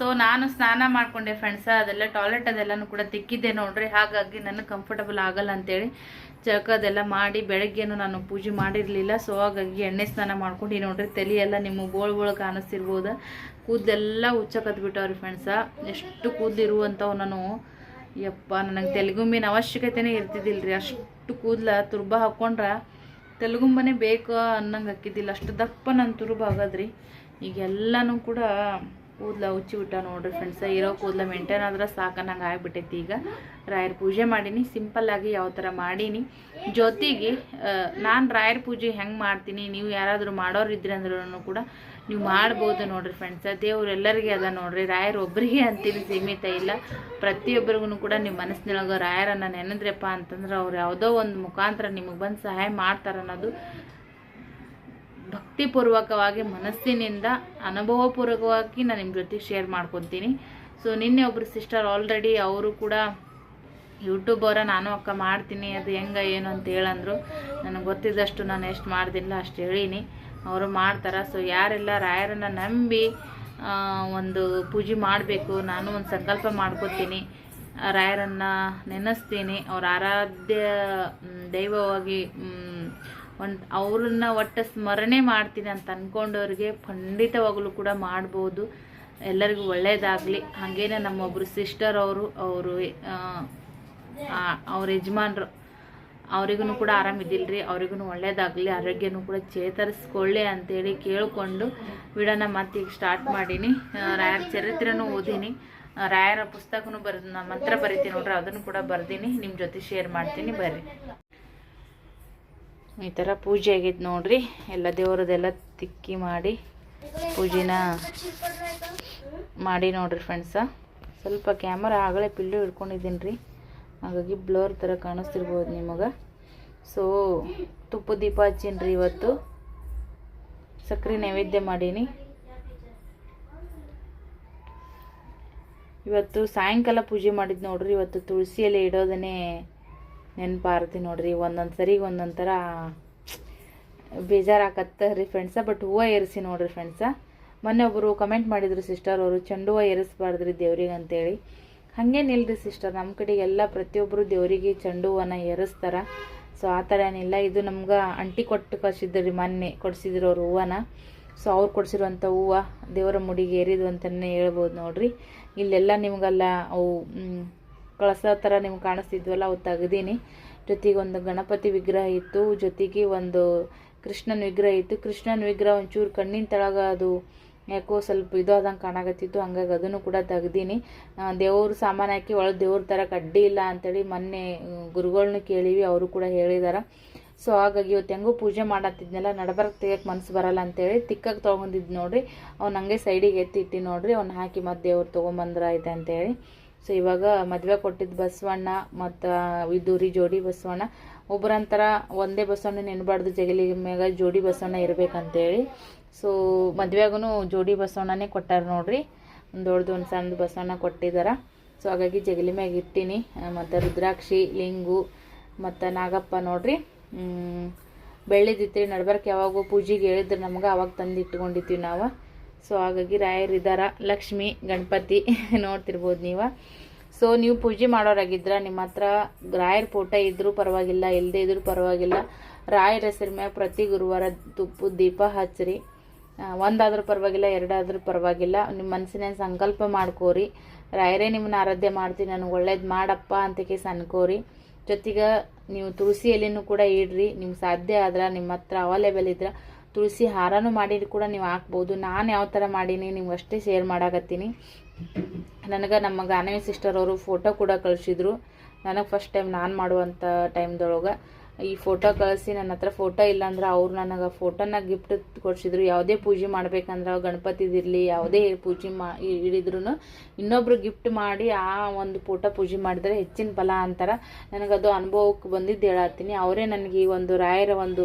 ಸೊ ನಾನು ಸ್ನಾನ ಮಾಡ್ಕೊಂಡೆ ಫ್ರೆಂಡ್ಸ ಅದೆಲ್ಲ ಟಾಯ್ಲೆಟ್ ಅದೆಲ್ಲನೂ ಕೂಡ ತಿಕ್ಕಿದ್ದೆ ನೋಡ್ರಿ, ಹಾಗಾಗಿ ನನಗೆ ಕಂಫರ್ಟಬಲ್ ಆಗಲ್ಲ ಅಂತೇಳಿ ಚಕ ಅದೆಲ್ಲ ಮಾಡಿ ಬೆಳಗ್ಗೆನೂ ನಾನು ಪೂಜೆ ಮಾಡಿರಲಿಲ್ಲ. ಸೊ ಹಾಗಾಗಿ ಎಣ್ಣೆ ಸ್ನಾನ ಮಾಡ್ಕೊಂಡು ನೋಡ್ರಿ ತಲೆಯೆಲ್ಲ ನಿಮ್ಮ ಬೋಳ್ ಬೋಳ ಕಾಣಿಸ್ತಿರ್ಬೋದು. ಕೂದಲೆಲ್ಲ ಹುಚ್ಚ ಬಿಟ್ಟವ್ರಿ ಫ್ರೆಂಡ್ಸ ಎಷ್ಟು ಕೂದಲಿರುವಂಥವು ನಾನು. ಯಪ್ಪ, ನನಗೆ ತೆಲುಗುಂಬಿನ ಅವಶ್ಯಕತೆನೇ ಇರ್ತಿದ್ದಿಲ್ಲ ರೀ ಅಷ್ಟು ಕೂದಲ ತುರ್ಬ ಹಾಕ್ಕೊಂಡ್ರೆ ತೆಲುಗುಂಬನೇ ಬೇಕು ಅನ್ನಂಗೆ ಹಾಕಿದ್ದಿಲ್ಲ. ಅಷ್ಟು ದಪ್ಪ ನನ್ನ ತುರ್ಬ ಆಗೋದ್ರಿ ಈಗೆಲ್ಲನೂ ಕೂಡ ಕೂದಲ ಉಚ್ಚಿ ಊಟ ನೋಡ್ರಿ ಫ್ರೆಂಡ್ಸ ಇರೋ ಕೂದಲ ಮೇಂಟೈನ್ ಆದ್ರೆ ಸಾಕನ್ನಂಗೆ ಆಗ್ಬಿಟ್ಟೈತಿ ಈಗ. ರಾಯರ ಪೂಜೆ ಮಾಡೀನಿ ಸಿಂಪಲ್ ಆಗಿ ಯಾವ ಥರ ಮಾಡೀನಿ. ಜೊತೆಗೆ ನಾನು ರಾಯರ ಪೂಜೆ ಹೆಂಗೆ ಮಾಡ್ತೀನಿ, ನೀವು ಯಾರಾದರೂ ಮಾಡೋರು ಇದ್ರಿ ಅಂದ್ರೂ ಕೂಡ ನೀವು ಮಾಡ್ಬೋದು ನೋಡ್ರಿ ಫ್ರೆಂಡ್ಸ ದೇವ್ರು ಎಲ್ಲರಿಗೆ ಅದ ನೋಡ್ರಿ, ರಾಯರ್ ಒಬ್ಬರಿಗೆ ಅಂತೀನಿ ಸೀಮಿತ ಇಲ್ಲ. ಪ್ರತಿಯೊಬ್ಬರಿಗೂ ಕೂಡ ನಿಮ್ಮ ಮನಸ್ಸಿನೊಳಗೆ ರಾಯರನ್ನು ನೆನೆದ್ರಪ್ಪ ಅಂತಂದ್ರೆ ಅವ್ರು ಯಾವುದೋ ಒಂದು ಮುಖಾಂತರ ನಿಮಗೆ ಬಂದು ಸಹಾಯ ಮಾಡ್ತಾರೆ ಅನ್ನೋದು ಭಕ್ತಿಪೂರ್ವಕವಾಗಿ ಮನಸ್ಸಿನಿಂದ ಅನುಭವಪೂರ್ವಕವಾಗಿ ನಾನು ನಿಮ್ಮ ಜೊತೆಗೆ ಶೇರ್ ಮಾಡ್ಕೊತೀನಿ. ಸೊ ನಿನ್ನೆ ಒಬ್ಬರು ಸಿಸ್ಟರ್ ಆಲ್ರೆಡಿ ಅವರು ಕೂಡ ಯೂಟ್ಯೂಬರ ನಾನು ಅಕ್ಕ ಮಾಡ್ತೀನಿ, ಅದು ಹೆಂಗೆ, ಏನು ಅಂತ ಹೇಳಂದ್ರು. ನನಗೆ ಗೊತ್ತಿದ್ದಷ್ಟು ನಾನು ಎಷ್ಟು ಮಾಡ್ದಿಲ್ಲ, ಅಷ್ಟು ಹೇಳೀನಿ. ಅವರು ಮಾಡ್ತಾರೆ. ಸೊ ಯಾರೆಲ್ಲ ರಾಯರನ್ನ ನಂಬಿ ಒಂದು ಪೂಜೆ ಮಾಡಬೇಕು, ನಾನು ಒಂದು ಸಂಕಲ್ಪ ಮಾಡ್ಕೊತೀನಿ. ರಾಯರನ್ನು ರಾಯರನ್ನ ನೆನೆಸ್ತೀನಿ. ಅವ್ರ ಆರಾಧ್ಯ ದೈವವಾಗಿ ಒಂದು ಅವ್ರನ್ನ ಒಟ್ಟು ಸ್ಮರಣೆ ಮಾಡ್ತೀನಿ ಅಂತ ಅಂದ್ಕೊಂಡವ್ರಿಗೆ ಖಂಡಿತವಾಗಲೂ ಕೂಡ ಮಾಡ್ಬೋದು. ಎಲ್ಲರಿಗೂ ಒಳ್ಳೇದಾಗಲಿ. ಹಾಗೇನೆ ನಮ್ಮೊಬ್ಬರು ಸಿಸ್ಟರ್ ಅವರು ಅವರು ಅವ್ರ ಯಜಮಾನ್ರು ಅವರಿಗೂ ಕೂಡ ಆರಾಮಿದ್ದಿಲ್ರಿ ಅವ್ರಿಗೂ ಒಳ್ಳೇದಾಗಲಿ. ಆರೋಗ್ಯನೂ ಕೂಡ ಚೇತರಿಸ್ಕೊಳ್ಳಿ ಅಂತೇಳಿ ಕೇಳಿಕೊಂಡು ವಿಡೋನ ಮತ್ತೆ ಈಗ ಸ್ಟಾರ್ಟ್ ಮಾಡೀನಿ ರಾಯರ ಚರಿತ್ರೆನೂ ಓದೀನಿ. ರಾಯರ ಪುಸ್ತಕನೂ ಬರೆದು ಮಂತ್ರ ಬರಿತೀನಿ ನೋಡ್ರಿ. ಅದನ್ನು ಕೂಡ ಬರ್ದೀನಿ. ನಿಮ್ಮ ಜೊತೆ ಶೇರ್ ಮಾಡ್ತೀನಿ. ಬರ್ರಿ. ಈ ಥರ ಪೂಜೆ ಆಗೈತೆ ನೋಡ್ರಿ. ಎಲ್ಲ ದೇವರದೆಲ್ಲ ತಿಕ್ಕಿ ಮಾಡಿ ಪೂಜೆನ ಮಾಡಿ ನೋಡ್ರಿ ಫ್ರೆಂಡ್ಸ ಸ್ವಲ್ಪ ಕ್ಯಾಮರಾ ಆಗಲೇ ಪಿಲ್ಲು ಹಿಡ್ಕೊಂಡಿದ್ದೀನಿ ರೀ ಹಾಗಾಗಿ ಬ್ಲರ್ ಥರ ಕಾಣಿಸ್ತಿರ್ಬೋದು ನಿಮಗೆ. ಸೊ ತುಪ್ಪ ದೀಪ ಹಚ್ಚೀನಿ ರೀ ಇವತ್ತು. ಸಕ್ಕರೆ ನೈವೇದ್ಯ ಮಾಡೀನಿ. ಇವತ್ತು ಸಾಯಂಕಾಲ ಪೂಜೆ ಮಾಡಿದ್ದು ನೋಡ್ರಿ. ಇವತ್ತು ತುಳಸಿ ಎಲೆ ಇಡೋದನ್ನೇ ನೆನಪಾರ್ತಿ ನೋಡ್ರಿ, ಒಂದೊಂದು ಸರಿ ಒಂದೊಂದು ಥರ ಬೇಜಾರಾಕತ್ತ ರೀ ಫ್ರೆಂಡ್ಸ ಬಟ್ ಹೂವು ಏರಿಸಿ ನೋಡ್ರಿ ಫ್ರೆಂಡ್ಸ ಮೊನ್ನೆ ಒಬ್ಬರು ಕಮೆಂಟ್ ಮಾಡಿದ್ರು ಸಿಸ್ಟರ್ ಅವರು, ಚೆಂಡು ಹೂವು ಏರಿಸ್ಬಾರ್ದ್ರಿ ದೇವ್ರಿಗೆ ಅಂತೇಳಿ. ಹಾಗೇನಿಲ್ರಿ ಸಿಸ್ಟರ್ ನಮ್ಮ ಕಡೆಗೆಲ್ಲ ಪ್ರತಿಯೊಬ್ಬರು ದೇವರಿಗೆ ಚೆಂಡು ಹೂವನ್ನ ಏರಿಸ್ತಾರೆ. ಸೊ ಆ ಥರ ಏನಿಲ್ಲ ಇದು ನಮ್ಗೆ ಅಂಟಿ ಕೊಟ್ಟು ಕಳ್ಸಿದ್ರಿ ಮೊನ್ನೆ, ಕೊಡ್ಸಿದ್ರು ಅವ್ರು ಹೂವನ. ಸೊ ಅವ್ರು ಕೊಡಿಸಿರುವಂಥ ಹೂವು ದೇವರ ಮುಡಿಗೆ ಏರಿದು ಅಂತಲೇ ಹೇಳ್ಬೋದು ನೋಡ್ರಿ. ಇಲ್ಲೆಲ್ಲ ನಿಮಗೆಲ್ಲ ಅವು ಕಳಸ ಥರ ನಿಮ್ಗೆ ಕಾಣಿಸ್ತಿದ್ವಲ್ಲ, ಅವು ತೆಗ್ದೀನಿ. ಜೊತೆಗೆ ಒಂದು ಗಣಪತಿ ವಿಗ್ರಹ ಇತ್ತು, ಜೊತೆಗೆ ಒಂದು ಕೃಷ್ಣನ ವಿಗ್ರಹ ಇತ್ತು. ಕೃಷ್ಣನ ವಿಗ್ರಹ ಒಂಚೂರು ಕಣ್ಣಿನ ತೆಳಗ ಅದು ಯಾಕೋ ಸ್ವಲ್ಪ ಇದು ಆದಂಗೆ ಕಾಣಕತ್ತಿತ್ತು, ಹಂಗಾಗಿ ಅದನ್ನು ಕೂಡ ತೆಗ್ದೀನಿ. ದೇವ್ರ ಸಾಮಾನು ಹಾಕಿ ಒಳಗೆ ದೇವ್ರ ಥರ ಕಡ್ಡಿ ಇಲ್ಲ ಅಂತೇಳಿ ಮೊನ್ನೆ ಗುರುಗಳನ್ನ ಕೇಳಿವಿ, ಅವರು ಕೂಡ ಹೇಳಿದಾರೆ. ಸೊ, ಹಾಗಾಗಿ ಇವತ್ತು ಹೆಂಗೂ ಪೂಜೆ ಮಾಡತ್ತಿದ್ನೆಲ್ಲ ನಡಬರ್ಕ್ ತೆಗಿಯಕ್ಕೆ ಮನ್ಸು ಬರಲ್ಲ ಅಂತೇಳಿ ತಿಕ್ಕಾಗಿ ತೊಗೊಂಡಿದ್ದು ನೋಡ್ರಿ. ಅವ್ನು ಹಂಗೆ ಸೈಡಿಗೆ ಎತ್ತಿ ಇಟ್ಟು ನೋಡ್ರಿ, ಅವ್ನು ಹಾಕಿ ಮತ್ತೆ ದೇವ್ರು ತೊಗೊಂಬಂದ್ರೆ ಆಯ್ತು ಅಂತೇಳಿ. ಸೊ ಇವಾಗ ಮದುವೆ ಕೊಟ್ಟಿದ್ದ ಬಸವಣ್ಣ ಮತ್ತು ವಿದೂರಿ ಜೋಡಿ ಬಸವಣ್ಣ, ಒಬ್ಬರಂತರ ಒಂದೇ ಬಸವಣ್ಣ ನೆನಬಾರ್ದು ಜಗಲಿ ಮ್ಯಾಗ ಜೋಡಿ ಬಸವಣ್ಣ ಇರಬೇಕಂತೇಳಿ. ಸೊ ಮದುವೆಗೂ ಜೋಡಿ ಬಸವಣ್ಣನೇ ಕೊಟ್ಟಾರ ನೋಡ್ರಿ. ಒಂದು ದೊಡ್ಡದು ಒಂದು ಸಣ್ಣದು ಬಸವಣ್ಣ ಕೊಟ್ಟಿದ್ದಾರೆ ಸೊ ಹಾಗಾಗಿ ಜಗಲಿ ಮ್ಯಾಗ ಇಟ್ಟೀನಿ. ಮತ್ತು ರುದ್ರಾಕ್ಷಿ, ಲಿಂಗು, ಮತ್ತು ನಾಗಪ್ಪ ನೋಡ್ರಿ. ಬೆಳ್ಳಿದಿತ್ತು ನಡ್ಬಾರ್ಕೆ ಯಾವಾಗೂ ಪೂಜೆಗೆ ಹೇಳಿದ್ರೆ ನಮ್ಗೆ, ಅವಾಗ ತಂದು ಇಟ್ಕೊಂಡಿದ್ವಿ ನಾವು. ಸೊ ಹಾಗಾಗಿ ರಾಯರಿದ್ದಾರ ಲಕ್ಷ್ಮಿ, ಗಣಪತಿ [LAUGHS] ನೋಡ್ತಿರ್ಬೋದು ನೀವು. ಸೊ ನೀವು ಪೂಜೆ ಮಾಡೋರಾಗಿದ್ರೆ ನಿಮ್ಮ ಹತ್ರ ರಾಯರ ಫೋಟೋ ಇದ್ದರೂ ಪರವಾಗಿಲ್ಲ ಇಲ್ಲದೇ ಇದ್ರೂ ಪರವಾಗಿಲ್ಲ. ರಾಯರ ಹೆಸರು ಮ್ಯಾಗ ಪ್ರತಿ ಗುರುವಾರ ತುಪ್ಪು, ದೀಪ ಹಚ್ಚಿರಿ ಒಂದಾದರೂ ಪರವಾಗಿಲ್ಲ, ಎರಡಾದ್ರೂ ಪರವಾಗಿಲ್ಲ. ನಿಮ್ಮ ಮನಸ್ಸಿನ ಸಂಕಲ್ಪ ಮಾಡ್ಕೋರಿ. ರಾಯರೇ ನಿಮ್ಮನ್ನ ಆರಾಧ್ಯ ಮಾಡ್ತೀನಿ ನನಗೆ ಒಳ್ಳೇದು ಮಾಡಪ್ಪ ಅಂತ ಕೇಸ್ ಅನ್ಕೋರಿ ಜೊತೆಗೆ ನೀವು ತುಳಸಿ ಎಲೆನೂ ಕೂಡ ಇಡ್ರಿ. ನಿಮ್ಗೆ ಸಾಧ್ಯ ಆದ್ರೆ, ನಿಮ್ಮ ಹತ್ರ ಅವೈಲೇಬಲ್ ಇದ್ರೆ ತುಳಸಿ ಹಾರನೂ ಮಾಡಿ ಕೂಡ ನೀವು ಹಾಕ್ಬೋದು. ನಾನು ಯಾವ ಥರ ಮಾಡೀನಿ ನಿಮ್ಗೆ ಅಷ್ಟೇ ಶೇರ್ ಮಾಡಾಕತ್ತೀನಿ. ನನಗೆ ನಮ್ಮ ಗಾನವಿ ಸಿಸ್ಟರ್ ಅವರು ಫೋಟೋ ಕೂಡ ಕಳಿಸಿದ್ರು. ನನಗೆ ಫಸ್ಟ್ ಟೈಮ್ ನಾನು ಮಾಡುವಂಥ ಟೈಮ್ದೊಳಗೆ ಈ ಫೋಟೋ ಕಳಿಸಿ ನನ್ನ ಹತ್ರ ಫೋಟೋ ಇಲ್ಲಾಂದ್ರೆ ಅವ್ರು ನನಗೆ ಫೋಟೋನ ಗಿಫ್ಟ್ ಕೊಡ್ಸಿದ್ರು. ಯಾವುದೇ ಪೂಜೆ ಮಾಡ್ಬೇಕಂದ್ರೆ ಗಣಪತಿದಿರಲಿ ಯಾವುದೇ ಪೂಜೆ ಮಾ ಹಿಡಿದ್ರು ಇನ್ನೊಬ್ರು ಗಿಫ್ಟ್ ಮಾಡಿ ಆ ಒಂದು ಫೋಟೋ ಪೂಜೆ ಮಾಡಿದ್ರೆ ಹೆಚ್ಚಿನ ಫಲ ಅಂತಾರೆ. ನನಗದು ಅನುಭವಕ್ಕೆ ಬಂದಿದ್ದು ಹೇಳತ್ತೀನಿ. ಅವರೇ ನನಗೆ ಈ ಒಂದು ರಾಯರ ಒಂದು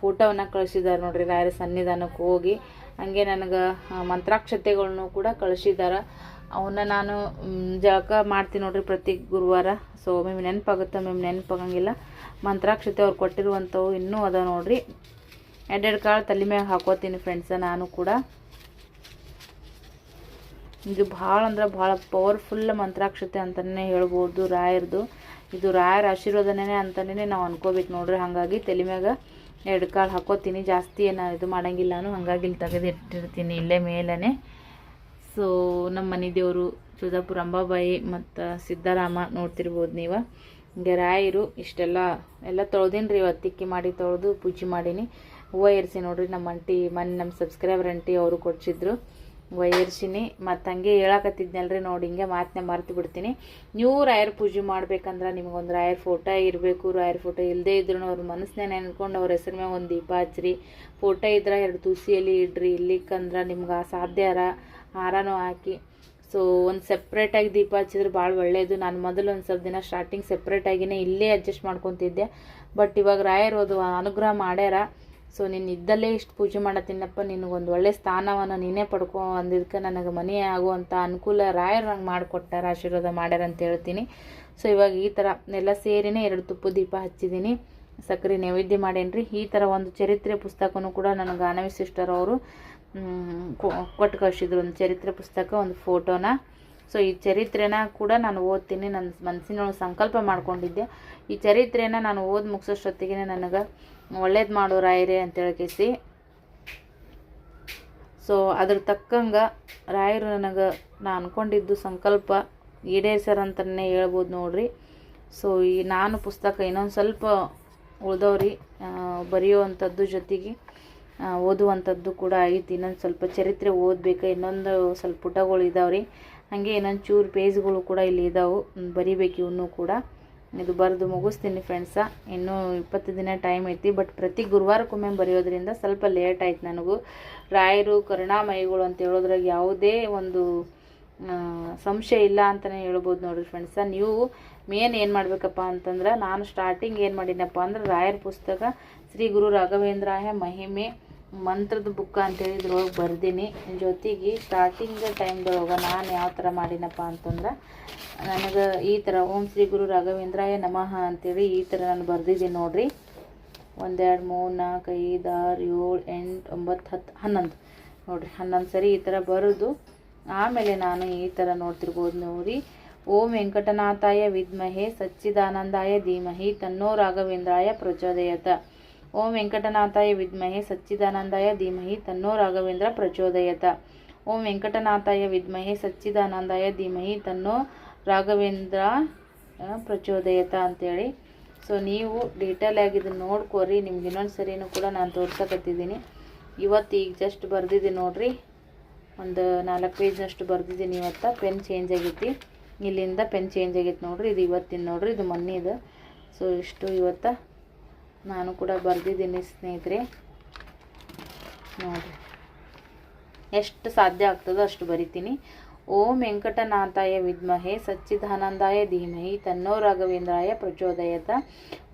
ಫೋಟೋವನ್ನು ಕಳಿಸಿದ್ದಾರೆ ನೋಡ್ರಿ, ರಾಯರ ಸನ್ನಿಧಾನಕ್ಕೆ ಹೋಗಿ. ಹಂಗೆ ನನಗೆ ಮಂತ್ರಾಕ್ಷತೆಗಳನ್ನು ಕೂಡ ಕಳಿಸಿದ್ದಾರೆ ಅವನ್ನ ನಾನು ಜಳಕ ಮಾಡ್ತೀನಿ ನೋಡ್ರಿ ಪ್ರತಿ ಗುರುವಾರ. ಸೊ ಒಮ್ಮೆ ನೆನಪಾಗುತ್ತೆ ಒಮ್ಮೆ ನೆನಪಾಗಂಗಿಲ್ಲ. ಮಂತ್ರಾಕ್ಷತೆ ಅವ್ರು ಕೊಟ್ಟಿರುವಂಥವು ಇನ್ನೂ ಅದ ನೋಡ್ರಿ. ಎರಡೆರಡು ಕಾಳು ತಲೆ ಮ್ಯಾಗ ಹಾಕೋತೀನಿ ಫ್ರೆಂಡ್ಸ ನಾನು ಕೂಡ. ಇದು ಭಾಳ ಅಂದ್ರೆ ಭಾಳ ಪವರ್ಫುಲ್ ಮಂತ್ರಾಕ್ಷತೆ ಅಂತಲೇ ಹೇಳ್ಬೋದು ರಾಯರ್ದು. ಇದು ರಾಯರ ಆಶೀರ್ವಾದನೇ ಅಂತಲೇ ನಾವು ಅನ್ಕೋಬೇಕು ನೋಡ್ರಿ. ಹಾಗಾಗಿ ತಲೆ ಮ್ಯಾಗ ಎರಡು ಕಾಳು ಹಾಕೋತೀನಿ. ಜಾಸ್ತಿ ಏನು ಇದು ಮಾಡಂಗಿಲ್ಲ ಹಾಗಾಗಿ ಇಲ್ಲಿ ತೆಗೆದಿಟ್ಟಿರ್ತೀನಿ ಇಲ್ಲೇ ಮೇಲೇ ಸೊ ನಮ್ಮ ಮನೆ ದೇವರು ಸುಧಾಪುರ ಅಂಬಾಬಾಯಿ ಮತ್ತು ಸಿದ್ದರಾಮ ನೋಡ್ತಿರ್ಬೋದು ನೀವು. ಹಿಂಗೆ ರಾಯರು ಇಷ್ಟೆಲ್ಲ, ಎಲ್ಲ ತೊಳ್ದೀನಿ ರೀ ಇವತ್ತಿಕ್ಕಿ ಮಾಡಿ ತೊಳೆದು ಪೂಜೆ ಮಾಡೀನಿ. ಹೂವು ಏರಿಸಿ ನೋಡಿರಿ, ನಮ್ಮ ಅಂಟಿ ಮನೆ, ನಮ್ಮ ಸಬ್ಸ್ಕ್ರೈಬರ್ ಅಂಟಿ ಅವರು ಕೊಡ್ಸಿದ್ರು. ಹೂವು ಏರ್ಸಿನಿ ಮತ್ತು ಹಂಗೆ ಹೇಳಕತ್ತಿದ್ನಲ್ರಿ ನೋಡಿ, ಹಿಂಗೆ ಮಾತನ್ನ ಮರೆತು ಬಿಡ್ತೀನಿ. ನೀವು ರಾಯರ್ ಪೂಜೆ ಮಾಡ್ಬೇಕಂದ್ರೆ ನಿಮ್ಗೊಂದು ರಾಯರ್ ಫೋಟೋ ಇರಬೇಕು ರಾಯರ್ ಫೋಟೋ ಇಲ್ಲದೇ ಇದ್ರೂ ಅವ್ರ ಮನಸ್ಸನ್ನ ನೆನ್ಕೊಂಡು ಅವ್ರ ಹೆಸರು ಮ್ಯಾಗ ಒಂದು ದೀಪ ಹಚ್ಚಿರಿ ಫೋಟೋ ಇದ್ರೆ ಎರಡು ತುಸಿಯಲ್ಲಿ ಇಡ್ರಿ, ಇಲ್ಲಿಕ್ಕಂದ್ರೆ ನಿಮ್ಗೆ ಸಾಧ್ಯ ಅರ ಹಾರನೂ ಹಾಕಿ. ಸೊ ಒಂದು ಸಪ್ರೇಟಾಗಿ ದೀಪ ಹಚ್ಚಿದ್ರೆ ಭಾಳ ಒಳ್ಳೆಯದು ನಾನು ಮೊದಲು ಒಂದು ಸ್ವಲ್ಪ ದಿನ ಸ್ಟಾರ್ಟಿಂಗ್ ಸಪ್ರೇಟಾಗಿನೇ ಇಲ್ಲೇ ಅಡ್ಜಸ್ಟ್ ಮಾಡ್ಕೊತಿದ್ದೆ. ಬಟ್ ಇವಾಗ ರಾಯರು ಅದು ಅನುಗ್ರಹ ಮಾಡ್ಯಾರ. ಸೊ ನೀನು ಇದ್ದಲ್ಲೇ ಇಷ್ಟು ಪೂಜೆ ಮಾಡತ್ತೀನಪ್ಪ, ನಿನಗೊಂದು ಒಳ್ಳೆ ಸ್ಥಾನವನ್ನು ನೀನೇ ಪಡ್ಕೊ ಅಂದಿದ್ದಕ್ಕೆ ನನಗೆ ಮನೆ ಆಗುವಂಥ ಅನುಕೂಲ ರಾಯರು ನಂಗೆ ಮಾಡಿಕೊಟ್ಟಾರ, ಆಶೀರ್ವಾದ ಮಾಡ್ಯಾರ ಅಂತ ಹೇಳ್ತೀನಿ. ಸೊ ಇವಾಗ ಈ ಥರ ಎಲ್ಲ ಸೇರಿನೇ ಎರಡು ತುಪ್ಪು ದೀಪ ಹಚ್ಚಿದ್ದೀನಿ ಸಕ್ಕರೆ ನೈವೇದ್ಯ ಮಾಡೇನ್ರಿ ಈ ಥರ ಒಂದು ಚರಿತ್ರೆ ಪುಸ್ತಕನೂ ಕೂಡ ನನಗೆ ಗಾನವಿ ಸಿಸ್ಟರ್ ಅವರು ಕೊಟ್ಟು ಕಳಿಸಿದ್ರು ಒಂದು ಚರಿತ್ರೆ ಪುಸ್ತಕ, ಒಂದು ಫೋಟೋನ. ಸೊ ಈ ಚರಿತ್ರೆನ ಕೂಡ ನಾನು ಓದ್ತೀನಿ. ನನ್ನ ಮನಸ್ಸಿನೊಳಗೆ ಸಂಕಲ್ಪ ಮಾಡ್ಕೊಂಡಿದ್ದೆ. ಈ ಚರಿತ್ರೆನ ನಾನು ಓದಿ ಮುಗಿಸೋಷ್ಟೊತ್ತಿಗೆ ನನಗೆ ಒಳ್ಳೇದು ಮಾಡೋ ರಾಯರೇ ಅಂತ ಹೇಳ್ಕೇಸಿ ಸೊ ಅದ್ರ ತಕ್ಕಂಗೆ ರಾಯರು ನನಗೆ ನಾ ಅಂದ್ಕೊಂಡಿದ್ದು ಸಂಕಲ್ಪ ಈಡೇರ್ಸ್ಯಾರಂತಲೇ ಹೇಳ್ಬೋದು ನೋಡ್ರಿ. ಸೊ ಈ ನಾನು ಪುಸ್ತಕ ಇನ್ನೊಂದು ಸ್ವಲ್ಪ ಉಳ್ದವ್ರಿ ಬರೆಯುವಂಥದ್ದು ಜೊತೆಗೆ ಓದುವಂಥದ್ದು ಕೂಡ ಐತಿ ಇನ್ನೊಂದು ಸ್ವಲ್ಪ ಚರಿತ್ರೆ ಓದಬೇಕು, ಇನ್ನೊಂದು ಸ್ವಲ್ಪ ಪುಟಗಳು ಇದಾವ್ರಿ. ಹಾಗೆ ಇನ್ನೊಂದು ಚೂರು ಪೇಜ್ಗಳು ಕೂಡ ಇಲ್ಲಿ ಇದಾವೆ ಬರಿಬೇಕು ಇವನ್ನೂ ಕೂಡ. ಇದು ಬರೆದು ಮುಗಿಸ್ತೀನಿ ಫ್ರೆಂಡ್ಸ ಇನ್ನೂ ಇಪ್ಪತ್ತು ದಿನ ಟೈಮ್ ಐತಿ ಬಟ್ ಪ್ರತಿ ಗುರುವಾರಕ್ಕೊಮ್ಮೆ ಬರೆಯೋದ್ರಿಂದ ಸ್ವಲ್ಪ ಲೇಟ್ ಆಯ್ತು ನನಗೂ. ರಾಯರು, ಕರುಣಾಮಯಿಗಳು ಅಂತ ಹೇಳೋದ್ರಾಗ ಯಾವುದೇ ಒಂದು ಸಂಶಯ ಇಲ್ಲ ಅಂತಲೇ ಹೇಳ್ಬೋದು ನೋಡಿರಿ ಫ್ರೆಂಡ್ಸ ನೀವು ಮೇನ್ ಏನು ಮಾಡಬೇಕಪ್ಪ ಅಂತಂದ್ರೆ ನಾನು ಸ್ಟಾರ್ಟಿಂಗ್ ಏನು ಮಾಡಿನಪ್ಪ ಅಂದ್ರೆ ರಾಯರ ಪುಸ್ತಕ ಶ್ರೀ ಗುರು ರಾಘವೇಂದ್ರಾಯ ಮಹಿಮೆ ಮಂತ್ರದ ಬುಕ್ಕ ಅಂತೇಳಿ ಇದ್ರೊಳಗೆ ಬರ್ದೀನಿ. ಜೊತೆಗೆ ಸ್ಟಾರ್ಟಿಂಗ್ ಟೈಮ್ದೊಳಗೆ ನಾನು ಯಾವ ಥರ ಮಾಡಿನಪ್ಪ ಅಂತಂದ್ರೆ ನನಗೆ ಈ ಥರ ಓಂ ಶ್ರೀ ಗುರು ರಾಘವೇಂದ್ರಾಯ ನಮಃ ಅಂತೇಳಿ ಈ ಥರ ನಾನು ಬರೆದಿದ್ದೀನಿ ನೋಡಿರಿ. ಒಂದೆರಡು ಮೂರು ನಾಲ್ಕು ಐದು ಆರು ಏಳು ಎಂಟು ಒಂಬತ್ತು ಹತ್ತು ಹನ್ನೊಂದು. ನೋಡಿರಿ ಹನ್ನೊಂದು ಸರಿ ಈ ಥರ ಬರೋದು. ಆಮೇಲೆ ನಾನು ಈ ಥರ ನೋಡ್ತಿರ್ಬೋದು ನೋಡಿ. ಓಂ ವೆಂಕಟನಾಥಾಯ ವಿದ್ಮಹೆ ಸಚ್ಚಿದಾನಂದಾಯ ಧೀಮಹಿ ತನ್ನೋ ರಾಘವೇಂದ್ರಾಯ ಪ್ರಚೋದಯತ. ಓಂ ವೆಂಕಟನಾಥಾಯ ವಿದ್ಮಹೆ ಸಚ್ಚಿದಾನಂದಾಯ ಧೀಮಹಿ ತನ್ನೋ ರಾಘವೇಂದ್ರ ಪ್ರಚೋದಯತ. ಓಂ ವೆಂಕಟನಾಥಾಯ ವಿದ್ಮಹೆ ಸಚ್ಚಿದಾನಂದಾಯ ಧೀಮಹಿ ತನ್ನೋ ರಾಘವೇಂದ್ರ ಪ್ರಚೋದಯತ ಅಂತೇಳಿ. ಸೊ ನೀವು ಡೀಟೇಲ್ ಆಗಿ ಇದನ್ನು ನೋಡ್ಕೋರಿ. ನಿಮ್ಗೆ ಇನ್ನೊಂದು ಸರಿನೂ ಕೂಡ ನಾನು ತೋರ್ಸಕತ್ತಿದ್ದೀನಿ. ಇವತ್ತು ಈಗ ಜಸ್ಟ್ ಬರೆದಿದ್ದೀನಿ ನೋಡಿರಿ. ಒಂದು ನಾಲ್ಕು ಪೇಜ್ನಷ್ಟು ಬರೆದಿದ್ದೀನಿ ಇವತ್ತು. ಪೆನ್ ಚೇಂಜ್ ಆಗೈತಿ. ಇಲ್ಲಿಂದ ಪೆನ್ ಚೇಂಜ್ ಆಗೈತಿ ನೋಡಿರಿ. ಇದು ಇವತ್ತಿನ ನೋಡಿರಿ. ಇದು ಮೊನ್ನೆದು. ಸೊ ಇಷ್ಟು ಇವತ್ತು ನಾನು ಕೂಡ ಬರೆದಿದ್ದೀನಿ ಸ್ನೇಹಿತರೆ. ನೋಡಿರಿ. ಎಷ್ಟು ಸಾಧ್ಯ ಆಗ್ತದೋ ಅಷ್ಟು ಬರಿತೀನಿ. ಓಂ ವೆಂಕಟನಾಥಾಯ ವಿದ್ಮಹೆ ಸಚ್ಚಿದಾನಂದಾಯ ಧೀಮಹಿ ತನ್ನೋ ರಾಘವೇಂದ್ರಾಯ ಪ್ರಚೋದಯತ.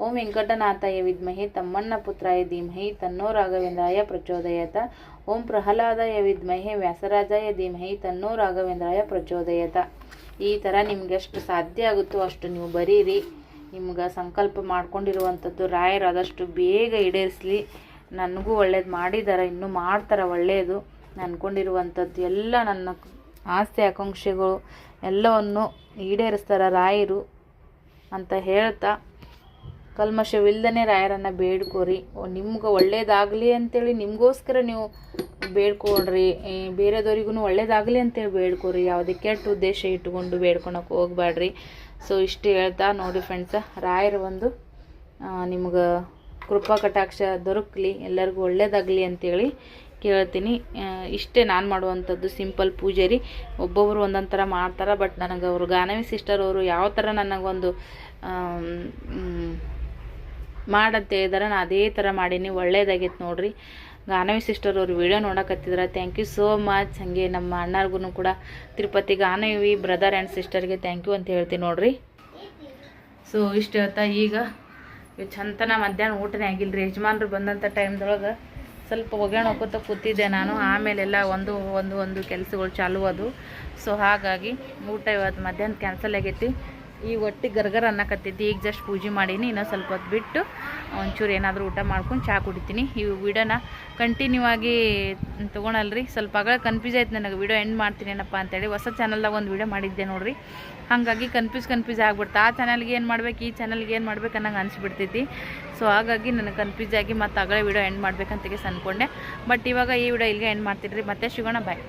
ಓಂ ವೆಂಕಟನಾಥಾಯ ವಿದ್ಮಹೆ ತಮ್ಮಣ್ಣ ಪುತ್ರಾಯ ಧೀಮಹಿ ತನ್ನೋ ರಾಘವೇಂದ್ರಾಯ ಪ್ರಚೋದಯತ. ಓಂ ಪ್ರಹ್ಲಾದಾಯ ವಿದ್ಮಹೆ ವ್ಯಾಸರಾಜಾಯ ಧೀಮಹಿ ತನ್ನೋ ರಾಘವೇಂದ್ರಾಯ ಪ್ರಚೋದಯತ. ಈ ಥರ ನಿಮ್ಗೆ ಎಷ್ಟು ಸಾಧ್ಯ ಆಗುತ್ತೋ ಅಷ್ಟು ನೀವು ಬರೀರಿ. ನಿಮ್ಗೆ ಸಂಕಲ್ಪ ಮಾಡ್ಕೊಂಡಿರುವಂಥದ್ದು ರಾಯರು ಆದಷ್ಟು ಬೇಗ ಈಡೇರಿಸಲಿ. ನನಗೂ ಒಳ್ಳೇದು ಮಾಡಿದ್ದಾರೆ ಇನ್ನೂ ಮಾಡ್ತಾರೆ ಒಳ್ಳೆಯದು ಅಂದ್ಕೊಂಡಿರುವಂಥದ್ದು ಎಲ್ಲ ನನ್ನ ಆಸೆ ಆಕಾಂಕ್ಷೆಗಳು ಎಲ್ಲವನ್ನು ಈಡೇರಿಸ್ತಾರೆ ರಾಯರು ಅಂತ ಹೇಳ್ತಾ ಕಲ್ಮಶವಿಲ್ಲದೇ ರಾಯರನ್ನು ಬೇಡ್ಕೋರಿ. ನಿಮ್ಗೆ ಒಳ್ಳೇದಾಗಲಿ ಅಂತೇಳಿ ನಿಮಗೋಸ್ಕರ ನೀವು ಬೇಡ್ಕೊಳ್ರಿ. ಬೇರೆದವ್ರಿಗೂ ಒಳ್ಳೇದಾಗಲಿ ಅಂತೇಳಿ ಬೇಡ್ಕೋರಿ. ಯಾವುದೇ ಕೆಟ್ಟ ಉದ್ದೇಶ ಇಟ್ಕೊಂಡು ಬೇಡ್ಕೊಳಕ್ಕೆ ಹೋಗ್ಬೇಡ್ರಿ ಸೊ ಇಷ್ಟು ಹೇಳ್ತಾ ನೋಡಿ ಫ್ರೆಂಡ್ಸ ರಾಯರ ಒಂದು ನಿಮ್ಗೆ ಕೃಪಾ ಕಟಾಕ್ಷ ದೊರಕಲಿ, ಎಲ್ಲರಿಗೂ ಒಳ್ಳೇದಾಗಲಿ ಅಂತೇಳಿ ಕೇಳ್ತೀನಿ. ಇಷ್ಟೇ ನಾನು ಮಾಡುವಂಥದ್ದು ಸಿಂಪಲ್ ಪೂಜೆ ರೀ. ಒಬ್ಬೊಬ್ಬರು ಒಂದೊಂದು ಥರ ಮಾಡ್ತಾರೆ ಬಟ್ ನನಗೆ ಅವರು ಗಾನವಿ ಸಿಸ್ಟರ್ ಅವರು ಯಾವ ಥರ ನನಗೊಂದು ಮಾಡಂತೆ ಹೇಳಿದಾರೆ, ನಾನು ಅದೇ ಥರ ಮಾಡೀನಿ, ಒಳ್ಳೇದಾಗೈತೆ ನೋಡ್ರಿ. ಗಾನವಿ ಸಿಸ್ಟರ್ ಅವ್ರು ವಿಡಿಯೋ ನೋಡಕತ್ತಿದ್ರೆ ಥ್ಯಾಂಕ್ ಯು ಸೋ ಮಚ್ ಹಾಗೆ ನಮ್ಮ ಅಣ್ಣಾರ್ಗು ಕೂಡ ತಿರುಪತಿ ಗಾನವಿ ಬ್ರದರ್ ಆ್ಯಂಡ್ ಸಿಸ್ಟರ್ಗೆ ಥ್ಯಾಂಕ್ ಯು ಅಂತ ಹೇಳ್ತೀನಿ ನೋಡ್ರಿ. ಸೊ ಇಷ್ಟು ಹೇಳ್ತಾ ಈಗ ಚಂತನ ಮಧ್ಯಾಹ್ನ ಊಟನೇ ಆಗಿಲ್ಲ ರೀ ಯಜಮಾನ್ರು ಬಂದಂಥ ಟೈಮ್ದೊಳಗೆ ಸ್ವಲ್ಪ ಒಗ್ಯಾಣ ಹೋಗುತ್ತ ಕೂತಿದ್ದೆ ನಾನು. ಆಮೇಲೆಲ್ಲ ಒಂದು ಒಂದು ಒಂದು ಕೆಲಸಗಳು ಚಾಲು ಅದು. ಸೊ ಹಾಗಾಗಿ ಊಟ ಇವತ್ತು ಮಧ್ಯಾಹ್ನ ಕ್ಯಾನ್ಸಲ್ ಆಗೈತಿ. ಈಗ ಒಟ್ಟಿ ಗರ್ಗರ್ ಅನ್ನಕತ್ತೈತಿ ಈಗ ಜಸ್ಟ್ ಪೂಜೆ ಮಾಡೀನಿ ಇನ್ನೂ ಸ್ವಲ್ಪ ಹೊತ್ತು ಬಿಟ್ಟು ಒಂಚೂರು ಏನಾದರೂ ಊಟ ಮಾಡ್ಕೊಂಡು ಚಹಾ ಕುಡಿತೀನಿ. ಈ ವಿಡಿಯೋನ ಕಂಟಿನ್ಯೂ ಆಗಿ ತೊಗೊಳಲ್ರಿ. ಸ್ವಲ್ಪ ಆಗ ಕನ್ಫ್ಯೂಸ್ ಆಯ್ತು ನನಗೆ. ವಿಡಿಯೋ ಎಂಡ್ ಮಾಡ್ತೀನಿ ಏನಪ್ಪ ಅಂತೇಳಿ. ಹೊಸ ಚಾನಲ್ದಾಗ ಒಂದು ವಿಡಿಯೋ ಮಾಡಿದ್ದೆ ನೋಡ್ರಿ. ಹಾಗಾಗಿ ಕನ್ಫ್ಯೂಸ್ ಕನ್ಫ್ಯೂಸ್ ಆಗ್ಬಿಡ್ತು. ಆ ಚಾನಲ್ಗೆ ಏನು ಮಾಡ್ಬೇಕು, ಈ ಚಾನಲ್ಗೆ ಏನು ಮಾಡ್ಬೇಕು ಅನ್ನಂಗೆ ಅನಿಸ್ಬಿಡ್ತೈತಿ ಸೊ ಹಾಗಾಗಿ ನನಗೆ ಕನ್ಫ್ಯೂಸ್ ಆಗಿ ಮತ್ತೆ ಆಗಲೇ ವಿಡಿಯೋ ಎಂಡ್ ಮಾಡ್ಬೇಕಂತ ಅನ್ಕೊಂಡೆ ಬಟ್ ಇವಾಗ ಈ ವಿಡಿಯೋ ಇಲ್ಲಿಗೆ ಎಂಡ್ ಮಾಡ್ತೀನಿ ಮತ್ತೆ ಸಿಗೋಣ ಬಾಯ್